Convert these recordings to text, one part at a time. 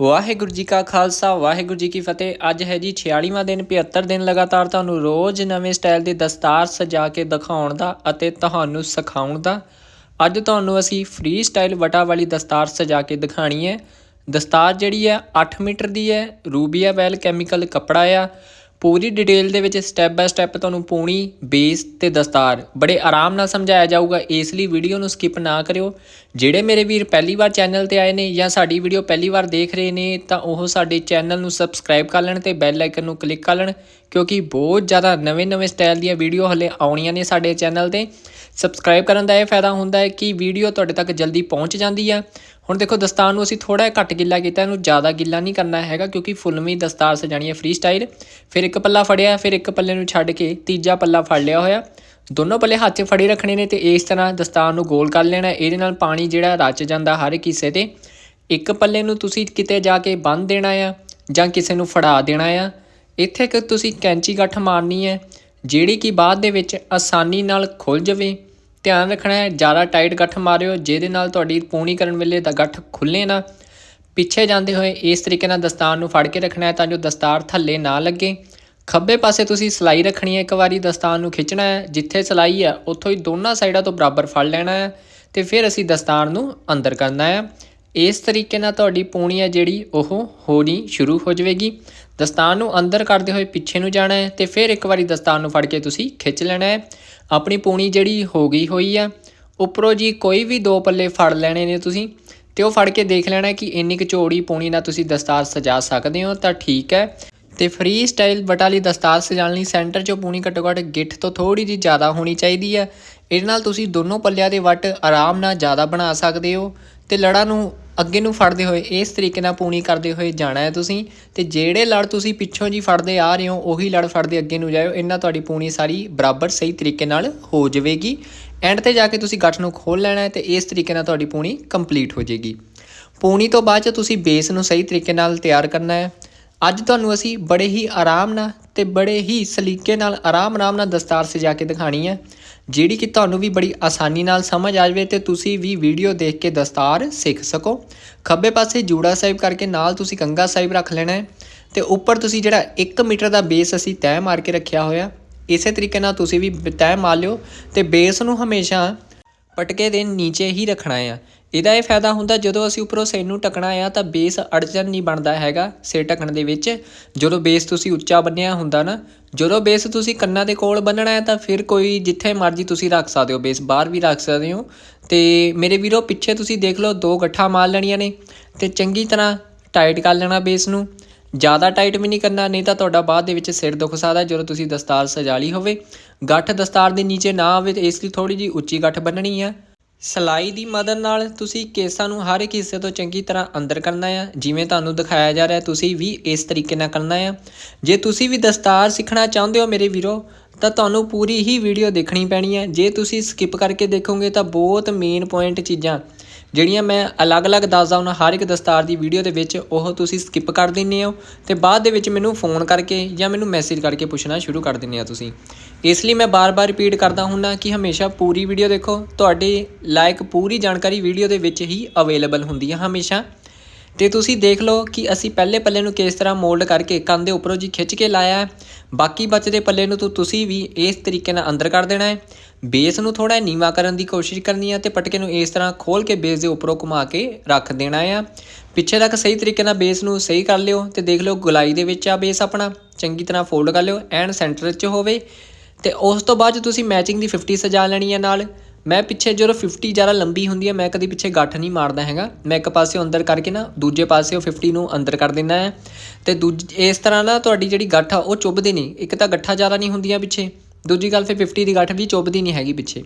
ਵਾਹਿਗੁਰੂ ਜੀ ਕਾ ਖਾਲਸਾ, ਵਾਹਿਗੁਰੂ ਜੀ ਕੀ ਫਤਿਹ। ਅੱਜ ਹੈ ਜੀ 46ਵਾਂ ਦਿਨ 75 ਦਿਨ ਲਗਾਤਾਰ ਤੁਹਾਨੂੰ ਰੋਜ਼ ਨਵੇਂ ਸਟਾਈਲ ਦੀ ਦਸਤਾਰ ਸਜਾ ਕੇ ਦਿਖਾਉਣ ਦਾ ਅਤੇ ਤੁਹਾਨੂੰ ਸਿਖਾਉਣ ਦਾ। ਅੱਜ ਤੁਹਾਨੂੰ ਅਸੀਂ ਫ੍ਰੀ ਸਟਾਈਲ ਵਟਾ ਵਾਲੀ ਦਸਤਾਰ ਸਜਾ ਕੇ ਦਿਖਾਣੀ ਹੈ। ਦਸਤਾਰ ਜਿਹੜੀ ਹੈ 8 ਮੀਟਰ ਦੀ ਹੈ, ਰੂਬੀਆ ਵੈਲ ਕੈਮੀਕਲ ਕੱਪੜਾ ਆ। ਪੂਰੀ ਡਿਟੇਲ ਦੇ ਵਿੱਚ ਸਟੈਪ ਬਾਏ ਸਟੈਪ ਤੁਹਾਨੂੰ ਪੂਣੀ ਬੇਸ ਤੇ ਦਸਤਾਰ ਬੜੇ ਆਰਾਮ ਨਾਲ ਸਮਝਾਇਆ ਜਾਊਗਾ। ਇਸ ਲਈ ਵੀਡੀਓ ਨੂੰ ਸਕਿਪ ਨਾ ਕਰਿਓ। ਜਿਹੜੇ ਮੇਰੇ ਵੀਰ ਪਹਿਲੀ ਵਾਰ ਚੈਨਲ ਤੇ ਆਏ ਨੇ ਜਾਂ ਸਾਡੀ ਵੀਡੀਓ ਪਹਿਲੀ ਵਾਰ ਦੇਖ ਰਹੇ ਨੇ, ਤਾਂ ਉਹ ਸਾਡੇ ਚੈਨਲ ਨੂੰ ਸਬਸਕ੍ਰਾਈਬ ਕਰ ਲੈਣ ਤੇ ਬੈਲ ਆਈਕਨ ਨੂੰ ਕਲਿੱਕ ਕਰ ਲੈਣ, ਕਿਉਂਕਿ ਬਹੁਤ ਜ਼ਿਆਦਾ ਨਵੇਂ-ਨਵੇਂ ਸਟਾਈਲ ਦੀਆਂ ਵੀਡੀਓ ਹਲੇ ਆਉਣੀਆਂ ਨੇ ਸਾਡੇ ਚੈਨਲ ਤੇ। ਸਬਸਕ੍ਰਾਈਬ ਕਰਨ ਦਾ ਇਹ ਫਾਇਦਾ ਹੁੰਦਾ ਹੈ ਕਿ ਵੀਡੀਓ ਤੁਹਾਡੇ ਤੱਕ ਜਲਦੀ ਪਹੁੰਚ ਜਾਂਦੀ ਹੈ ਹੁਣ ਦੇਖੋ ਦਸਤਾਰ ਨੂੰ ਅਸੀਂ ਥੋੜਾ ਜਿਹਾ ਘੱਟ ਗਿੱਲਾ ਕੀਤਾ, ਇਹਨੂੰ ਜ਼ਿਆਦਾ ਗਿੱਲਾ ਨਹੀਂ ਕਰਨਾ ਹੈਗਾ ਕਿਉਂਕਿ ਫੁੱਲਵੀਂ ਦਸਤਾਰ ਸਜਾਣੀ ਹੈ ਫ੍ਰੀ ਸਟਾਈਲ ਫਿਰ ਇੱਕ ਪੱਲਾ ਫੜਿਆ, ਫਿਰ ਇੱਕ ਪੱਲੇ ਨੂੰ ਛੱਡ ਕੇ ਤੀਜਾ ਪੱਲਾ ਫੜ ਲਿਆ ਹੋਇਆ। ਦੋਨੋਂ ਪੱਲੇ ਹੱਥ 'ਚ ਫੜੇ ਰੱਖਣੇ ਨੇ ਤੇ ਇਸ ਤਰ੍ਹਾਂ ਦਸਤਾਰ ਨੂੰ ਗੋਲ ਕਰ ਲੈਣਾ ਇਹਦੇ ਨਾਲ ਪਾਣੀ ਜਿਹੜਾ ਰਚ ਜਾਂਦਾ ਹਰ ਇੱਕ ਹਿੱਸੇ ਤੇ। ਇੱਕ ਪੱਲੇ ਨੂੰ ਤੁਸੀਂ ਕਿਤੇ ਜਾ ਕੇ ਬੰਨ ਦੇਣਾ ਆ ਜਾਂ ਕਿਸੇ ਨੂੰ ਫੜਾ ਦੇਣਾ ਆ। ਇੱਥੇ ਕਿ ਤੁਸੀਂ ਕੈਂਚੀ ਗੱਠ ਮਾਰਨੀ ਹੈ, ਜਿਹੜੀ ਕਿ ਬਾਅਦ ਦੇ ਵਿੱਚ ਆਸਾਨੀ ਨਾਲ ਖੁੱਲ ਜਾਵੇ। ਧਿਆਨ ਰੱਖਣਾ ਹੈ, ਜ਼ਿਆਦਾ ਟਾਈਟ ਗੱਠ ਮਾਰਿਓ, ਜਿਹਦੇ ਨਾਲ ਤੁਹਾਡੀ ਪੂਣੀ ਕਰਨ ਵੇਲੇ ਦਾ ਗੱਠ ਖੁੱਲੇ ਨਾ। ਪਿੱਛੇ ਜਾਂਦੇ ਹੋਏ ਇਸ ਤਰੀਕੇ ਨਾਲ ਦਸਤਾਰ ਨੂੰ ਫੜ ਕੇ ਰੱਖਣਾ ਹੈ ਤਾਂ ਜੋ ਦਸਤਾਰ ਥੱਲੇ ਨਾ ਲੱਗੇ। ਖੱਬੇ ਪਾਸੇ ਤੁਸੀਂ ਸਲਾਈ ਰੱਖਣੀ ਹੈ, ਇੱਕ ਵਾਰੀ ਦਸਤਾਰ ਨੂੰ ਖਿੱਚਣਾ ਹੈ। ਜਿੱਥੇ ਸਲਾਈ ਹੈ, ਉੱਥੋਂ ਹੀ ਦੋਨਾਂ ਸਾਈਡਾਂ ਤੋਂ ਬਰਾਬਰ ਫੜ ਲੈਣਾ ਹੈ ਤੇ ਫਿਰ ਅਸੀਂ ਦਸਤਾਰ ਨੂੰ ਅੰਦਰ ਕਰਨਾ ਹੈ। ਇਸ ਤਰੀਕੇ ਨਾਲ ਤੁਹਾਡੀ ਪੂਣੀ ਹੈ ਜਿਹੜੀ, ਉਹ ਹੋਣੀ ਸ਼ੁਰੂ ਹੋ ਜਾਵੇਗੀ। ਦਸਤਾਨ ਨੂੰ ਅੰਦਰ ਕਰਦੇ ਹੋਏ ਪਿੱਛੇ ਨੂੰ ਜਾਣਾ ਹੈ ਤੇ ਫਿਰ ਇੱਕ ਵਾਰੀ ਦਸਤਾਰ ਨੂੰ ਫੜ ਕੇ ਤੁਸੀਂ ਖਿੱਚ ਲੈਣਾ ਹੈ। ਆਪਣੀ ਪੂਣੀ ਜਿਹੜੀ ਹੋ ਗਈ ਹੋਈ ਆ, ਉੱਪਰੋਂ ਜੀ ਕੋਈ ਵੀ ਦੋ ਪੱਲੇ ਫੜ ਲੈਣੇ ਨੇ ਤੁਸੀਂ ਤੇ ਉਹ ਫੜ ਕੇ ਦੇਖ ਲੈਣਾ ਕਿ ਇੰਨੀ ਕੁ ਚੌੜੀ ਪੂਣੀ ਨਾਲ ਤੁਸੀਂ ਦਸਤਾਰ ਸਜਾ ਸਕਦੇ ਹੋ ਤਾਂ ਠੀਕ ਹੈ। ਤੇ ਫ੍ਰੀ ਸਟਾਈਲ ਬਟਾਲੀ ਦਸਤਾਰ ਸਜਾਉਣ ਲਈ ਸੈਂਟਰ 'ਚੋਂ ਪੂਣੀ ਘੱਟੋ ਘੱਟ ਗਿੱਠ ਤੋਂ ਥੋੜੀ ਜਿਹੀ ਜ਼ਿਆਦਾ ਹੋਣੀ ਚਾਹੀਦੀ ਹੈ। ਇਹਦੇ ਨਾਲ ਤੁਸੀਂ ਦੋਨੋਂ ਪੱਲਿਆਂ ਦੇ ਵੱਟ ਆਰਾਮ ਨਾਲ ਜ਼ਿਆਦਾ ਬਣਾ ਸਕਦੇ ਹੋ। ਤੇ ਲੜਾਂ ਨੂੰ ਅੱਗੇ ਨੂੰ ਫੜਦੇ ਹੋਏ, ਇਸ ਤਰੀਕੇ ਨਾਲ ਪੂਣੀ ਕਰਦੇ ਹੋਏ ਜਾਣਾ ਹੈ ਤੁਸੀਂ। ਤੇ ਜਿਹੜੇ ਲੜ ਤੁਸੀਂ ਪਿੱਛੋਂ ਜੀ ਫੜਦੇ ਆ ਰਹੇ ਹੋ, ਉਹੀ ਲੜ ਫੜਦੇ ਅੱਗੇ ਨੂੰ ਜਾਇਓ। ਇਹਨਾਂ ਤੁਹਾਡੀ ਪੂਣੀ ਸਾਰੀ ਬਰਾਬਰ ਸਹੀ ਤਰੀਕੇ ਨਾਲ ਹੋ ਜਾਵੇਗੀ। ਐਂਡ ਤੇ ਜਾ ਕੇ ਤੁਸੀਂ ਗੱਠ ਨੂੰ ਖੋਲ ਲੈਣਾ ਹੈ ਤੇ ਇਸ ਤਰੀਕੇ ਨਾਲ ਤੁਹਾਡੀ ਪੂਣੀ ਕੰਪਲੀਟ ਹੋ ਜਾਏਗੀ। ਪੂਣੀ ਤੋਂ ਬਾਅਦ ਚ ਤੁਸੀਂ ਬੇਸ ਨੂੰ ਸਹੀ ਤਰੀਕੇ ਨਾਲ ਤਿਆਰ ਕਰਨਾ ਹੈ। ਅੱਜ ਤੁਹਾਨੂੰ ਅਸੀਂ ਬੜੇ ਹੀ ਆਰਾਮ ਨਾਲ ਤੇ ਬੜੇ ਹੀ ਸਲੀਕੇ ਨਾਲ, ਆਰਾਮ-ਆਰਾਮ ਨਾਲ ਦਸਤਾਰ ਸਜਾ ਕੇ ਦਿਖਾਣੀ ਹੈ। ਜਿਹੜੀ ਕਿ ਤੁਹਾਨੂੰ ਵੀ ਬੜੀ ਆਸਾਨੀ ਨਾਲ ਸਮਝ ਆ ਜਾਵੇ ਤੇ ਤੁਸੀਂ ਵੀ ਵੀਡੀਓ ਦੇਖ ਕੇ ਦਸਤਾਰ ਸਿੱਖ ਸਕੋ। ਖੱਬੇ ਪਾਸੇ ਜੂੜਾ ਸਾਹਿਬ ਕਰਕੇ ਨਾਲ ਤੁਸੀਂ ਕੰਗਾ ਸਾਹਿਬ ਰੱਖ ਲੈਣਾ ਹੈ ਤੇ ਉੱਪਰ ਤੁਸੀਂ ਜਿਹੜਾ 1 ਮੀਟਰ ਦਾ ਬੇਸ ਅਸੀਂ ਤੈਅ ਮਾਰ ਕੇ ਰੱਖਿਆ ਹੋਇਆ। ਇਸੇ ਤਰੀਕੇ ਨਾਲ ਤੁਸੀਂ ਵੀ ਤੈਅ ਮਾਰ ਲਿਓ ਤੇ ਬੇਸ ਨੂੰ ਹਮੇਸ਼ਾ ਪਟਕੇ ਦੇ ਨੀਚੇ ਹੀ ਰੱਖਣਾ ਆ। ਇਹਦਾ ਇਹ ਫਾਇਦਾ ਹੁੰਦਾ ਜਦੋਂ ਅਸੀਂ ਉੱਪਰੋਂ ਸਿਰ ਨੂੰ ਟਕਣਾ ਆ ਤਾਂ ਬੇਸ ਅੜਚਨ ਨਹੀਂ ਬਣਦਾ ਹੈਗਾ ਸਿਰ ਟਕਣ ਦੇ ਵਿੱਚ। ਜਦੋਂ ਬੇਸ ਤੁਸੀਂ ਉੱਚਾ ਬੰਨਿਆ ਹੁੰਦਾ ਨਾ, ਜਦੋਂ ਬੇਸ ਤੁਸੀਂ ਕੰਨਾਂ ਦੇ ਕੋਲ ਬੰਨਣਾ ਹੈ ਤਾਂ ਫਿਰ ਕੋਈ ਜਿੱਥੇ ਮਰਜ਼ੀ ਤੁਸੀਂ ਰੱਖ ਸਕਦੇ ਹੋ, ਬੇਸ ਬਾਹਰ ਵੀ ਰੱਖ ਸਕਦੇ ਹੋ। ਤੇ ਮੇਰੇ ਵੀਰੋ, ਪਿੱਛੇ ਤੁਸੀਂ ਦੇਖ ਲਓ, ਦੋ ਗੱਠਾਂ ਮਾਰ ਲੈਣੀਆਂ ਨੇ ਤੇ ਚੰਗੀ ਤਰ੍ਹਾਂ ਟਾਈਟ ਕਰ ਲੈਣਾ ਬੇਸ ਨੂੰ। ਜ਼ਿਆਦਾ ਟਾਈਟ ਵੀ ਨਹੀਂ ਕਰਨਾ, ਨਹੀਂ ਤਾਂ ਤੁਹਾਡਾ ਬਾਅਦ ਦੇ ਵਿੱਚ ਸਿਰ ਦੁਖ ਸਕਦਾ ਜਦੋਂ ਤੁਸੀਂ ਦਸਤਾਰ ਸਜਾ ਲਈ ਹੋਵੇ। ਗੱਠ ਦਸਤਾਰ ਦੇ ਨੀਚੇ ਨਾ ਆਵੇ ਤੇ ਇਸ ਲਈ ਥੋੜੀ ਜੀ ਉੱਚੀ ਗੱਠ ਬੰਨਣੀ ਆ। ਸਲਾਈ ਦੀ ਮਦਦ ਨਾਲ ਤੁਸੀਂ ਕੇਸਾਂ ਨੂੰ ਹਰ ਇੱਕ ਹਿੱਸੇ ਤੋਂ ਚੰਗੀ ਤਰ੍ਹਾਂ ਅੰਦਰ ਕਰਨਾ ਹੈ ਜਿਵੇਂ ਤੁਹਾਨੂੰ ਦਿਖਾਇਆ ਜਾ ਰਿਹਾ, ਤੁਸੀਂ ਵੀ ਇਸ ਤਰੀਕੇ ਨਾਲ ਕਰਨਾ ਹੈ ਜੇ ਤੁਸੀਂ ਵੀ ਦਸਤਾਰ ਸਿੱਖਣਾ ਚਾਹੁੰਦੇ ਹੋ ਮੇਰੇ ਵੀਰੋ, ਤਾਂ ਤੁਹਾਨੂੰ ਪੂਰੀ ਹੀ ਵੀਡੀਓ ਦੇਖਣੀ ਪੈਣੀ ਹੈ ਜੇ ਤੁਸੀਂ ਸਕਿਪ ਕਰਕੇ ਦੇਖੋਗੇ ਤਾਂ ਬਹੁਤ ਮੇਨ ਪੁਆਇੰਟ ਚੀਜ਼ਾਂ, ਜਿਹੜੀਆਂ ਮੈਂ ਅਲੱਗ-ਅਲੱਗ ਦੱਸਦਾ ਹਾਂ ਹਰ ਇੱਕ ਦਸਤਾਰ ਦੀ ਵੀਡੀਓ ਦੇ ਵਿੱਚ, ਉਹ ਤੁਸੀਂ ਸਕਿਪ ਕਰ ਦਿੰਦੇ ਹੋ ਤੇ ਬਾਅਦ ਦੇ ਵਿੱਚ ਮੈਨੂੰ ਫੋਨ ਕਰਕੇ ਜਾਂ ਮੈਨੂੰ ਮੈਸੇਜ ਕਰਕੇ ਪੁੱਛਣਾ ਸ਼ੁਰੂ ਕਰ ਦਿੰਦੇ ਆ ਤੁਸੀਂ। ਇਸ ਲਈ ਮੈਂ ਬਾਰ-ਬਾਰ ਰਿਪੀਟ ਕਰਦਾ ਹੁੰਨਾ ਕਿ ਹਮੇਸ਼ਾ ਪੂਰੀ ਵੀਡੀਓ ਦੇਖੋ। ਤੁਹਾਡੇ ਲਾਇਕ ਪੂਰੀ ਜਾਣਕਾਰੀ ਵੀਡੀਓ ਦੇ ਵਿੱਚ ਹੀ ਅਵੇਲੇਬਲ ਹੁੰਦੀ ਹੈ ਹਮੇਸ਼ਾ। ਤੇ ਤੁਸੀਂ ਦੇਖ ਲਓ ਕਿ ਅਸੀਂ ਪਹਿਲੇ ਪੱਲੇ ਨੂੰ ਕਿਸ ਤਰ੍ਹਾਂ ਮੋਲਡ ਕਰਕੇ ਕੰਨ ਦੇ ਉੱਪਰੋਂ ਜੀ ਖਿੱਚ ਕੇ ਲਾਇਆ ਹੈ। ਬਾਕੀ ਬਚਦੇ ਪੱਲੇ ਨੂੰ ਤੁਸੀਂ ਵੀ ਇਸ ਤਰੀਕੇ ਨਾਲ ਅੰਦਰ ਕਰ ਦੇਣਾ ਹੈ। ਬੇਸ ਨੂੰ ਥੋੜਾ ਨੀਵਾ ਕਰਨ ਦੀ ਕੋਸ਼ਿਸ਼ ਕਰਨੀ ਹੈ ਤੇ ਪਟਕੇ ਨੂੰ ਇਸ ਤਰ੍ਹਾਂ ਖੋਲ ਕੇ ਬੇਸ ਦੇ ਉੱਪਰੋਂ ਘੁਮਾ ਕੇ ਰੱਖ ਦੇਣਾ ਹੈ ਪਿੱਛੇ ਤੱਕ ਸਹੀ ਤਰੀਕੇ ਨਾਲ ਬੇਸ ਨੂੰ ਸਹੀ ਕਰ ਲਿਓ ਤੇ ਦੇਖ ਲਓ ਗੁਲਾਈ ਦੇ ਵਿੱਚ ਆ ਬੇਸ ਆਪਣਾ। ਚੰਗੀ ਤਰ੍ਹਾਂ ਫੋਲਡ ਕਰ ਲਿਓ ਐਂਡ ਸੈਂਟਰ 'ਚ ਹੋਵੇ। ਤੇ ਉਸ ਤੋਂ ਬਾਅਦ ਤੁਸੀਂ ਮੈਚਿੰਗ ਦੀ 50 ਸਜਾ ਲੈਣੀ ਹੈ ਨਾਲ, ਮੈਂ ਪਿੱਛੇ ਜਦੋਂ 50 ਜ਼ਿਆਦਾ ਲੰਬੀ ਹੁੰਦੀ ਹੈ ਮੈਂ ਕਦੀ ਪਿੱਛੇ ਗੱਠ ਨਹੀਂ ਮਾਰਦਾ ਹੈਗਾ। ਮੈਂ ਇੱਕ ਪਾਸੇ ਅੰਦਰ ਕਰਕੇ ਨਾ, ਦੂਜੇ ਪਾਸੇ ਉਹ 50 ਨੂੰ ਅੰਦਰ ਕਰ ਦਿੰਦਾ ਹੈ ਤੇ ਦੂਜ, ਇਸ ਤਰ੍ਹਾਂ ਨਾ ਤੁਹਾਡੀ ਜਿਹੜੀ ਗੱਠ ਆ, ਉਹ ਚੁੱਭਦੀ ਨਹੀਂ। ਇੱਕ ਤਾਂ ਗੱਠਾਂ ਜ਼ਿਆਦਾ ਨਹੀਂ ਹੁੰਦੀਆਂ ਪਿੱਛੇ। ਦੂਜੀ ਗੱਲ ਫਿਰ 50 ਦੀ ਗੱਠ ਵੀ ਚੁੱਭਦੀ ਨਹੀਂ ਹੈਗੀ ਪਿੱਛੇ।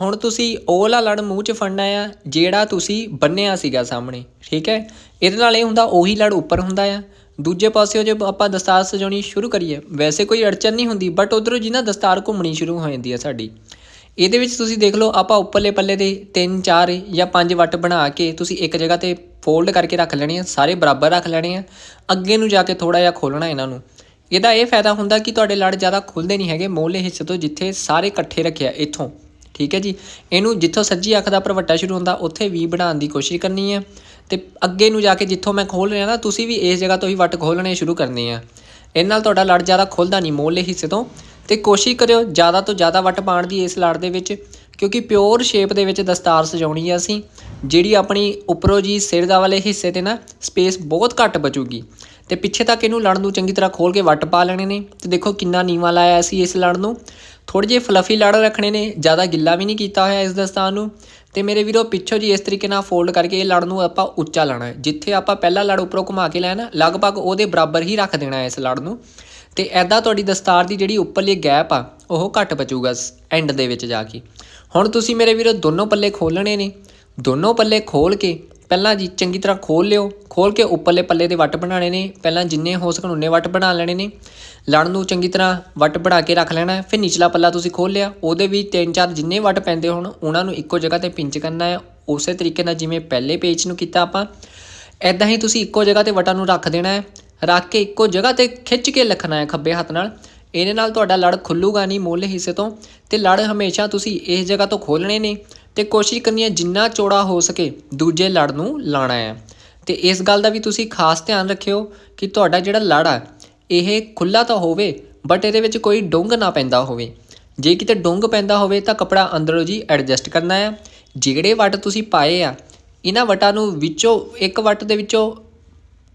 ਹੁਣ ਤੁਸੀਂ ਉਹ ਵਾਲਾ ਲੜ ਮੂੰਹ 'ਚ ਫੜਨਾ ਆ, ਜਿਹੜਾ ਤੁਸੀਂ ਬੰਨਿਆ ਸੀਗਾ ਸਾਹਮਣੇ, ਠੀਕ ਹੈ? ਇਹਦੇ ਨਾਲ ਇਹ ਹੁੰਦਾ, ਉਹੀ ਲੜ ਉੱਪਰ ਹੁੰਦਾ ਆ। ਦੂਜੇ ਪਾਸੇ ਜੇ ਆਪਾਂ ਦਸਤਾਰ ਸਜਾਉਣੀ ਸ਼ੁਰੂ ਕਰੀਏ, ਵੈਸੇ ਕੋਈ ਅੜਚਨ ਨਹੀਂ ਹੁੰਦੀ ਬਟ ਉਧਰੋਂ ਜੀ ਨਾ ਦਸਤਾਰ ਘੁੰਮਣੀ ਸ਼ੁਰੂ ਹੋ ਜਾਂਦੀ ਹੈ ਸਾਡੀ। ਇਹਦੇ ਵਿੱਚ ਤੁਸੀਂ ਦੇਖ ਲਓ, ਆਪਾਂ ਉੱਪਰਲੇ ਪੱਲੇ ਦੇ 3 4 ਜਾਂ 5 ਵੱਟ ਬਣਾ ਕੇ ਤੁਸੀਂ ਇੱਕ ਜਗ੍ਹਾ ਤੇ ਫੋਲਡ ਕਰਕੇ ਰੱਖ ਲੈਣੇ ਆ, ਸਾਰੇ ਬਰਾਬਰ ਰੱਖ ਲੈਣੇ ਆ, ਅੱਗੇ ਨੂੰ ਜਾ ਕੇ ਥੋੜਾ ਜਿਹਾ ਖੋਲਣਾ ਇਹਨਾਂ ਨੂੰ। ਇਹਦਾ ਇਹ ਫਾਇਦਾ ਹੁੰਦਾ ਕਿ ਤੁਹਾਡੇ ਲੜ ਜ਼ਿਆਦਾ ਖੁੱਲਦੇ ਨਹੀਂ ਹੈਗੇ ਮੋਹਲੇ ਹਿੱਸੇ ਤੋਂ ਜਿੱਥੇ ਸਾਰੇ ਇਕੱਠੇ ਰੱਖਿਆ, ਇੱਥੋਂ। ਠੀਕ ਹੈ ਜੀ। ਇਹਨੂੰ ਜਿੱਥੋਂ ਸੱਜੀ ਅੱਖ ਦਾ ਪ੍ਰਵੱਟਾ ਸ਼ੁਰੂ ਹੁੰਦਾ, ਉੱਥੇ ਵੀ ਬਣਾਉਣ ਦੀ ਕੋਸ਼ਿਸ਼ ਕਰਨੀ ਹੈ। ਤੇ ਅੱਗੇ ਨੂੰ ਜਾ ਕੇ ਜਿੱਥੋਂ ਮੈਂ ਖੋਲ ਰਿਹਾ ਨਾ, ਤੁਸੀਂ ਵੀ ਇਸ ਜਗ੍ਹਾ ਤੋਂ ਹੀ ਵੱਟ ਖੋਲਣੇ ਸ਼ੁਰੂ ਕਰਨੇ ਆ। ਇਹ ਨਾਲ ਤੁਹਾਡਾ ਲੜ ਜ਼ਿਆਦਾ ਖੁੱਲਦਾ ਨਹੀਂ, ਮੋਹਲੇ ਹਿੱਸੇ ਤੋਂ। ਤੇ ਕੋਸ਼ਿਸ਼ ਕਰਿਓ ਜ਼ਿਆਦਾ ਤੋਂ ਜ਼ਿਆਦਾ ਵੱਟ ਪਾਉਣ ਦੀ ਇਸ ਲੜ ਦੇ ਵਿੱਚ, ਕਿਉਂਕਿ ਪਿਓਰ ਸ਼ੇਪ ਦੇ ਵਿੱਚ ਦਸਤਾਰ ਸਜਾਉਣੀ ਹੈ ਅਸੀਂ, ਜਿਹੜੀ ਆਪਣੀ ਉੱਪਰੋਂ ਜੀ ਸਿਰ ਦਾ ਵਾਲੇ ਹਿੱਸੇ ਤੇ ਨਾ ਸਪੇਸ ਬਹੁਤ ਘੱਟ ਬਚੂਗੀ। ਤੇ ਪਿੱਛੇ ਤੱਕ ਇਹਨੂੰ ਲੜ ਨੂੰ ਚੰਗੀ ਤਰ੍ਹਾਂ ਖੋਲ ਕੇ ਵੱਟ ਪਾ ਲੈਣੇ ਨੇ। ਤੇ ਦੇਖੋ ਕਿੰਨਾ ਨੀਵਾ ਲਾਇਆ ਅਸੀਂ ਇਸ ਲੜ ਨੂੰ। ਥੋੜੇ ਜਿਹੇ ਫਲਫੀ ਲੜ ਰੱਖਣੇ ਨੇ, ਜ਼ਿਆਦਾ ਗਿੱਲਾ ਵੀ ਨਹੀਂ ਕੀਤਾ ਹੋਇਆ ਇਸ ਦਸਤਾਰ ਨੂੰ। ਤੇ ਮੇਰੇ ਵੀਰੋ, ਪਿੱਛੋਂ ਜੀ ਇਸ ਤਰੀਕੇ ਨਾਲ ਫੋਲਡ ਕਰਕੇ ਇਹ ਲੜ ਨੂੰ ਆਪਾਂ ਉੱਚਾ ਲਾਣਾ ਹੈ। ਜਿੱਥੇ ਆਪਾਂ ਪਹਿਲਾ ਲੜ ਉੱਪਰੋਂ ਘੁਮਾ ਕੇ ਲਿਆ ਨਾ, ਲਗਭਗ ਉਹਦੇ ਬਰਾਬਰ ਹੀ ਰੱਖ ਦੇਣਾ ਹੈ ਇਸ ਲੜ ਨੂੰ। ਤੇ ਐਦਾਂ ਤੁਹਾਡੀ ਦਸਤਾਰ ਦੀ ਜਿਹੜੀ ਉੱਪਰਲੀ ਗੈਪ ਆ, ਉਹ ਘੱਟ ਬਚੂਗਾ ਐਂਡ ਦੇ ਵਿੱਚ ਜਾ ਕੇ। ਹੁਣ ਤੁਸੀਂ ਮੇਰੇ ਵੀਰੋ, ਦੋਨੋਂ ਪੱਲੇ ਖੋਲਣੇ ਨੇ। ਦੋਨੋਂ ਪੱਲੇ ਖੋਲ ਕੇ ਪਹਿਲਾਂ ਜੀ ਚੰਗੀ ਤਰ੍ਹਾਂ ਖੋਲ ਲਿਓ ਖੋਲ ਕੇ ਉੱਪਰਲੇ ਪੱਲੇ ਦੇ ਵੱਟ ਬਣਾਉਣੇ ਨੇ, ਪਹਿਲਾਂ ਜਿੰਨੇ ਹੋ ਸਕਣ ਉਨੇ ਵੱਟ ਬਣਾ ਲੈਣੇ ਨੇ। ਲੜ ਨੂੰ ਚੰਗੀ ਤਰ੍ਹਾਂ ਵੱਟ ਬਣਾ ਕੇ ਰੱਖ ਲੈਣਾ ਫਿਰ ਨਿਚਲਾ ਪੱਲਾ ਤੁਸੀਂ ਖੋਲ ਲਿਆ, ਉਹਦੇ ਵੀ ਤਿੰਨ ਚਾਰ ਜਿੰਨੇ ਵੱਟ ਪੈਂਦੇ ਹੋਣ, ਉਹਨਾਂ ਨੂੰ ਇੱਕੋ ਜਗ੍ਹਾ ਤੇ ਪਿੰਚ ਕਰਨਾ ਹੈ। ਉਸੇ ਤਰੀਕੇ ਨਾਲ ਜਿਵੇਂ ਪਹਿਲੇ ਪੇਜ ਨੂੰ ਕੀਤਾ ਆਪਾਂ ਐਦਾਂ ਹੀ ਤੁਸੀਂ ਇੱਕੋ ਜਗ੍ਹਾ ਤੇ ਵਟਾਂ ਨੂੰ ਰੱਖ ਦੇਣਾ ਹੈ, ਰੱਖ ਕੇ ਇੱਕੋ ਜਗ੍ਹਾ ਤੇ ਖਿੱਚ ਕੇ ਲਿਖਣਾ ਹੈ ਖੱਬੇ ਹੱਥ ਨਾਲ। ਇਹਦੇ ਨਾਲ ਤੁਹਾਡਾ ਲੜ ਖੁੱਲੂਗਾ ਨਹੀਂ ਮੋਹਲੇ ਹਿੱਸੇ ਤੋਂ, ਤੇ ਲੜ ਹਮੇਸ਼ਾ ਤੁਸੀਂ ਇਸ ਜਗ੍ਹਾ ਤੋਂ ਖੋਲਣੇ ਨੇ। ਤੇ ਕੋਸ਼ਿਸ਼ ਕਰਨੀ ਹੈ ਜਿੰਨਾ ਚੌੜਾ ਹੋ ਸਕੇ ਦੂਜੇ ਲੜ ਨੂੰ ਲਾਣਾ ਹੈ। ਤੇ ਇਸ ਗੱਲ ਦਾ ਵੀ ਤੁਸੀਂ ਖਾਸ ਧਿਆਨ ਰੱਖਿਓ ਕਿ ਤੁਹਾਡਾ ਜਿਹੜਾ ਲੜ ਆ, ਇਹ ਖੁੱਲਾ ਤਾਂ ਹੋਵੇ ਬਟ ਇਹਦੇ ਵਿੱਚ ਕੋਈ ਡੁੰਗ ਨਾ ਪੈਂਦਾ ਹੋਵੇ। ਜੇ ਕਿਤੇ ਡੁੰਗ ਪੈਂਦਾ ਹੋਵੇ ਤਾਂ ਕਪੜਾ ਅੰਦਰੋਂ ਜੀ ਐਡਜਸਟ ਕਰਨਾ ਹੈ। ਜਿਹੜੇ ਵੱਟ ਤੁਸੀਂ ਪਾਏ ਆ, ਇਹਨਾਂ ਵਟਾਂ ਨੂੰ ਵਿੱਚੋਂ, ਇੱਕ ਵੱਟ ਦੇ ਵਿੱਚੋਂ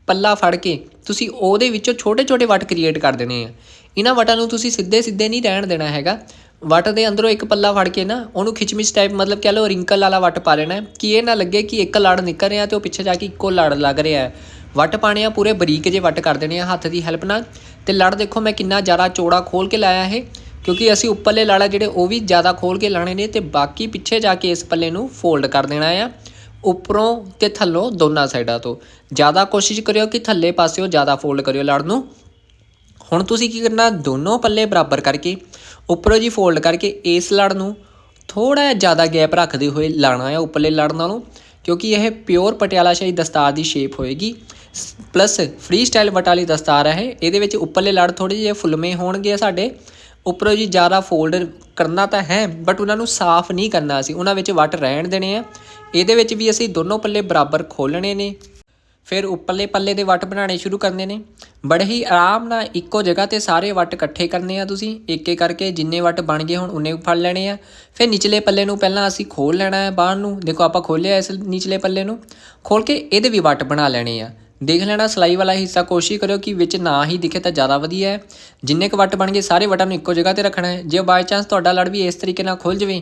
ਪੱਲਾ ਫੜ ਕੇ ਤੁਸੀਂ ਉਹਦੇ ਵਿੱਚੋਂ ਛੋਟੇ-ਛੋਟੇ ਵੱਟ ਕ੍ਰੀਏਟ ਕਰ ਦੇਣੇ ਆ। ਇਹਨਾਂ ਵਟਾਂ ਨੂੰ ਤੁਸੀਂ ਸਿੱਧੇ-ਸਿੱਧੇ ਨਹੀਂ ਰਹਿਣ ਦੇਣਾ ਹੈਗਾ। ਵੱਟ ਦੇ ਅੰਦਰੋਂ ਇੱਕ ਪੱਲਾ ਫੜ ਕੇ ਨਾ ਉਹਨੂੰ ਖਿਚਮਿਚ ਟਾਈਪ ਮਤਲਬ ਕਹ ਲਓ ਰਿੰਕਲ ਵਾਲਾ ਵੱਟ ਪਾ ਲੈਣਾ ਕਿ ਇਹ ਨਾ ਲੱਗੇ ਕਿ ਇੱਕ ਲੜ ਨਿਕਲ ਰਿਹਾ ਤੇ ਉਹ ਪਿੱਛੇ ਜਾ ਕੇ ਇੱਕੋ ਲੜ ਲੱਗ ਰਿਹਾ ਹੈ। ਵੱਟ ਪਾਣੇ ਆ, ਪੂਰੇ ਬਰੀਕ ਜੇ ਵੱਟ ਕਰ ਦੇਣੇ ਆ ਹੱਥ ਦੀ ਹੈਲਪ ਨਾਲ। ਤੇ ਲੜ ਦੇਖੋ ਮੈਂ ਕਿੰਨਾ ਜ਼ਿਆਦਾ ਚੌੜਾ ਖੋਲ ਕੇ ਲਾਇਆ ਇਹ, ਕਿਉਂਕਿ ਅਸੀਂ ਉੱਪਰਲੇ ਲੜ ਆ ਜਿਹੜੇ ਉਹ ਵੀ ਜ਼ਿਆਦਾ ਖੋਲ ਕੇ ਲਾਣੇ ਨੇ ਤੇ ਬਾਕੀ ਪਿੱਛੇ ਜਾ ਕੇ ਇਸ ਪੱਲੇ ਨੂੰ ਫੋਲਡ ਕਰ ਦੇਣਾ ਆ। ਉੱਪਰੋਂ ਤੇ ਥੱਲੋਂ ਦੋਨਾਂ ਸਾਈਡਾਂ ਤੋਂ। ਜ਼ਿਆਦਾ ਕੋਸ਼ਿਸ਼ ਕਰਿਓ ਕਿ ਥੱਲੇ ਪਾਸਿਓਂ ਜ਼ਿਆਦਾ ਫੋਲਡ ਕਰਿਓ ਲੜ ਨੂੰ। ਹੁਣ ਤੁਸੀਂ ਕੀ ਕਰਨਾ? ਦੋਨੋਂ ਪੱਲੇ ਬਰਾਬਰ ਕਰਕੇ ਉੱਪਰੋਂ ਜੀ ਫੋਲਡ ਕਰਕੇ ਇਸ ਲੜ ਨੂੰ ਥੋੜਾ ਜਿਹਾ ਜ਼ਿਆਦਾ ਗੈਪ ਰੱਖਦੇ ਹੋਏ ਲਾਣਾ ਹੈ ਉੱਪਰਲੇ ਲੜ ਨਾਲੋਂ, ਕਿਉਂਕਿ ਇਹ ਪਿਓਰ ਪਟਿਆਲਾ ਸ਼ਾਹੀ ਦਸਤਾਰ ਦੀ ਸ਼ੇਪ ਹੋਏਗੀ। ਪਲੱਸ ਫ੍ਰੀ ਸਟਾਈਲ ਬਟਾਲੀ ਦਸਤਾਰ ਹੈ ਇਹਦੇ ਵਿੱਚ ਉੱਪਰਲੇ ਲੜ ਥੋੜੇ ਜਿਹੇ ਫੁੱਲਵੇਂ ਹੋਣਗੇ ਸਾਡੇ। ਉੱਪਰੋਂ ਜੀ ਜ਼ਿਆਦਾ ਫੋਲਡ ਕਰਨਾ ਤਾਂ ਹੈ ਬਟ ਉਹਨਾਂ ਨੂੰ ਸਾਫ਼ ਨਹੀਂ ਕਰਨਾ ਸੀ ਉਹਨਾਂ ਵਿੱਚ ਵੱਟ ਰਹਿਣ ਦੇਣੇ ਆ। ਇਹਦੇ ਵਿੱਚ ਵੀ ਅਸੀਂ ਦੋਨੋਂ ਪੱਲੇ ਬਰਾਬਰ ਖੋਲਣੇ ਨੇ। ਫਿਰ ਉੱਪਰਲੇ ਪੱਲੇ ਦੇ ਵੱਟ ਬਣਾਉਣੇ ਸ਼ੁਰੂ ਕਰਨੇ ਨੇ। ਬੜੇ ਹੀ ਆਰਾਮ ਨਾਲ ਇੱਕੋ ਜਗ੍ਹਾ ਤੇ ਸਾਰੇ ਵੱਟ ਇਕੱਠੇ ਕਰਨੇ ਆ ਤੁਸੀਂ। ਇੱਕ ਇੱਕ ਕਰਕੇ ਜਿੰਨੇ ਵੱਟ ਬਣ ਗਏ ਹੁਣ ਉਨੇ ਫੜ ਲੈਣੇ ਆ। ਫਿਰ ਨਿਚਲੇ ਪੱਲੇ ਨੂੰ ਪਹਿਲਾਂ ਅਸੀਂ ਖੋਲ ਲੈਣਾ ਹੈ ਬਾਹਰ ਨੂੰ। ਦੇਖੋ ਆਪਾਂ ਖੋਲਿਆ ਇਸ ਨਿਚਲੇ ਪੱਲੇ ਨੂੰ। ਖੋਲ ਕੇ ਇਹਦੇ ਵੀ ਵੱਟ ਬਣਾ ਲੈਣੇ ਆ। ਦੇਖ ਲੈਣਾ ਸਲਾਈ ਵਾਲਾ ਹਿੱਸਾ ਕੋਸ਼ਿਸ਼ ਕਰਿਓ ਕਿ ਵਿੱਚ ਨਾ ਹੀ ਦਿਖੇ ਤਾਂ ਜ਼ਿਆਦਾ ਵਧੀਆ ਹੈ। ਜਿੰਨੇ ਕੁ ਵੱਟ ਬਣ ਗਏ ਸਾਰੇ ਵੱਟਾਂ ਨੂੰ ਇੱਕੋ ਜਗ੍ਹਾ ਤੇ ਰੱਖਣਾ ਹੈ। ਜੇ ਬਾਈ ਚਾਂਸ ਤੁਹਾਡਾ ਲੜ ਵੀ ਇਸ ਤਰੀਕੇ ਨਾਲ ਖੁੱਲ ਜਵੇ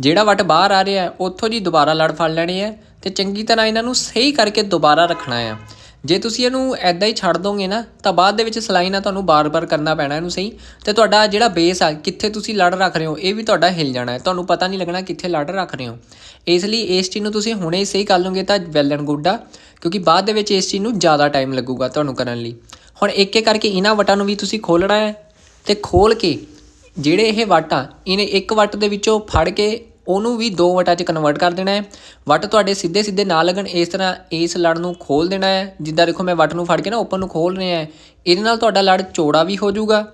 ਜਿਹੜਾ ਵੱਟ ਬਾਹਰ ਆ ਰਿਹਾ ਉੱਥੋਂ ਦੀ ਦੁਬਾਰਾ ਲੜ ਫੜ ਲੈਣੀ ਹੈ ਤੇ ਚੰਗੀ ਤਰ੍ਹਾਂ ਇਹਨਾਂ ਨੂੰ ਸਹੀ ਕਰਕੇ ਦੁਬਾਰਾ ਰੱਖਣਾ ਹੈ ਜੇ ਤੁਸੀਂ ਇਹਨੂੰ ਐਦਾਂ ਹੀ ਛੱਡ ਦੋਗੇ ਨਾ, ਤਾਂ ਬਾਅਦ ਦੇ ਵਿੱਚ ਸਲਾਈ ਨਾਲ ਤੁਹਾਨੂੰ ਬਾਰ-ਬਾਰ ਕਰਨਾ ਪੈਣਾ ਇਹਨੂੰ ਸਹੀ। ਤੇ ਤੁਹਾਡਾ ਜਿਹੜਾ ਬੇਸ ਆ, ਕਿੱਥੇ ਤੁਸੀਂ ਲੜ ਰੱਖ ਰਹੇ ਹੋ, ਇਹ ਵੀ ਤੁਹਾਡਾ ਹਿਲ ਜਾਣਾ ਹੈ। ਤੁਹਾਨੂੰ ਪਤਾ ਨਹੀਂ ਲੱਗਣਾ ਕਿੱਥੇ ਲੜ ਰੱਖ ਰਹੇ ਹੋ। ਇਸ ਲਈ ਇਸ ਚੀਜ਼ ਨੂੰ ਤੁਸੀਂ ਹੁਣੇ ਹੀ ਸਹੀ ਕਰ ਲਓਗੇ ਤਾਂ ਵੈਲ ਐਂਡ ਗੁੱਡ ਆ, ਕਿਉਂਕਿ ਬਾਅਦ ਦੇ ਵਿੱਚ ਇਸ ਚੀਜ਼ ਨੂੰ ਜ਼ਿਆਦਾ ਟਾਈਮ ਲੱਗੂਗਾ ਤੁਹਾਨੂੰ ਕਰਨ ਲਈ। ਹੁਣ ਇੱਕ ਇੱਕ ਕਰਕੇ ਇਹਨਾਂ ਵਟਾਂ ਨੂੰ ਵੀ ਤੁਸੀਂ ਖੋਲਣਾ ਹੈ ਤੇ ਖੋਲ ਕੇ ਜਿਹੜੇ ਇਹ ਵੱਟ ਆ, ਇਹਨੇ ਇੱਕ ਵੱਟ ਦੇ ਵਿੱਚੋਂ ਫੜ ਕੇ ਉਹਨੂੰ ਵੀ ਦੋ ਵਟਾਂ 'ਚ ਕਨਵਰਟ ਕਰ ਦੇਣਾ ਹੈ। ਵੱਟ ਤੁਹਾਡੇ ਸਿੱਧੇ ਸਿੱਧੇ ਨਾ ਲੱਗਣ, ਇਸ ਤਰ੍ਹਾਂ ਇਸ ਲੜ ਨੂੰ ਖੋਲ ਦੇਣਾ ਹੈ। ਜਿੱਦਾਂ ਦੇਖੋ ਮੈਂ ਵੱਟ ਨੂੰ ਫੜ ਕੇ ਨਾ ਉੱਪਰ ਨੂੰ ਖੋਲ ਰਿਹਾ ਹੈ। ਇਹਦੇ ਨਾਲ ਤੁਹਾਡਾ ਲੜ ਚੌੜਾ ਵੀ ਹੋ ਜਾਊਗਾ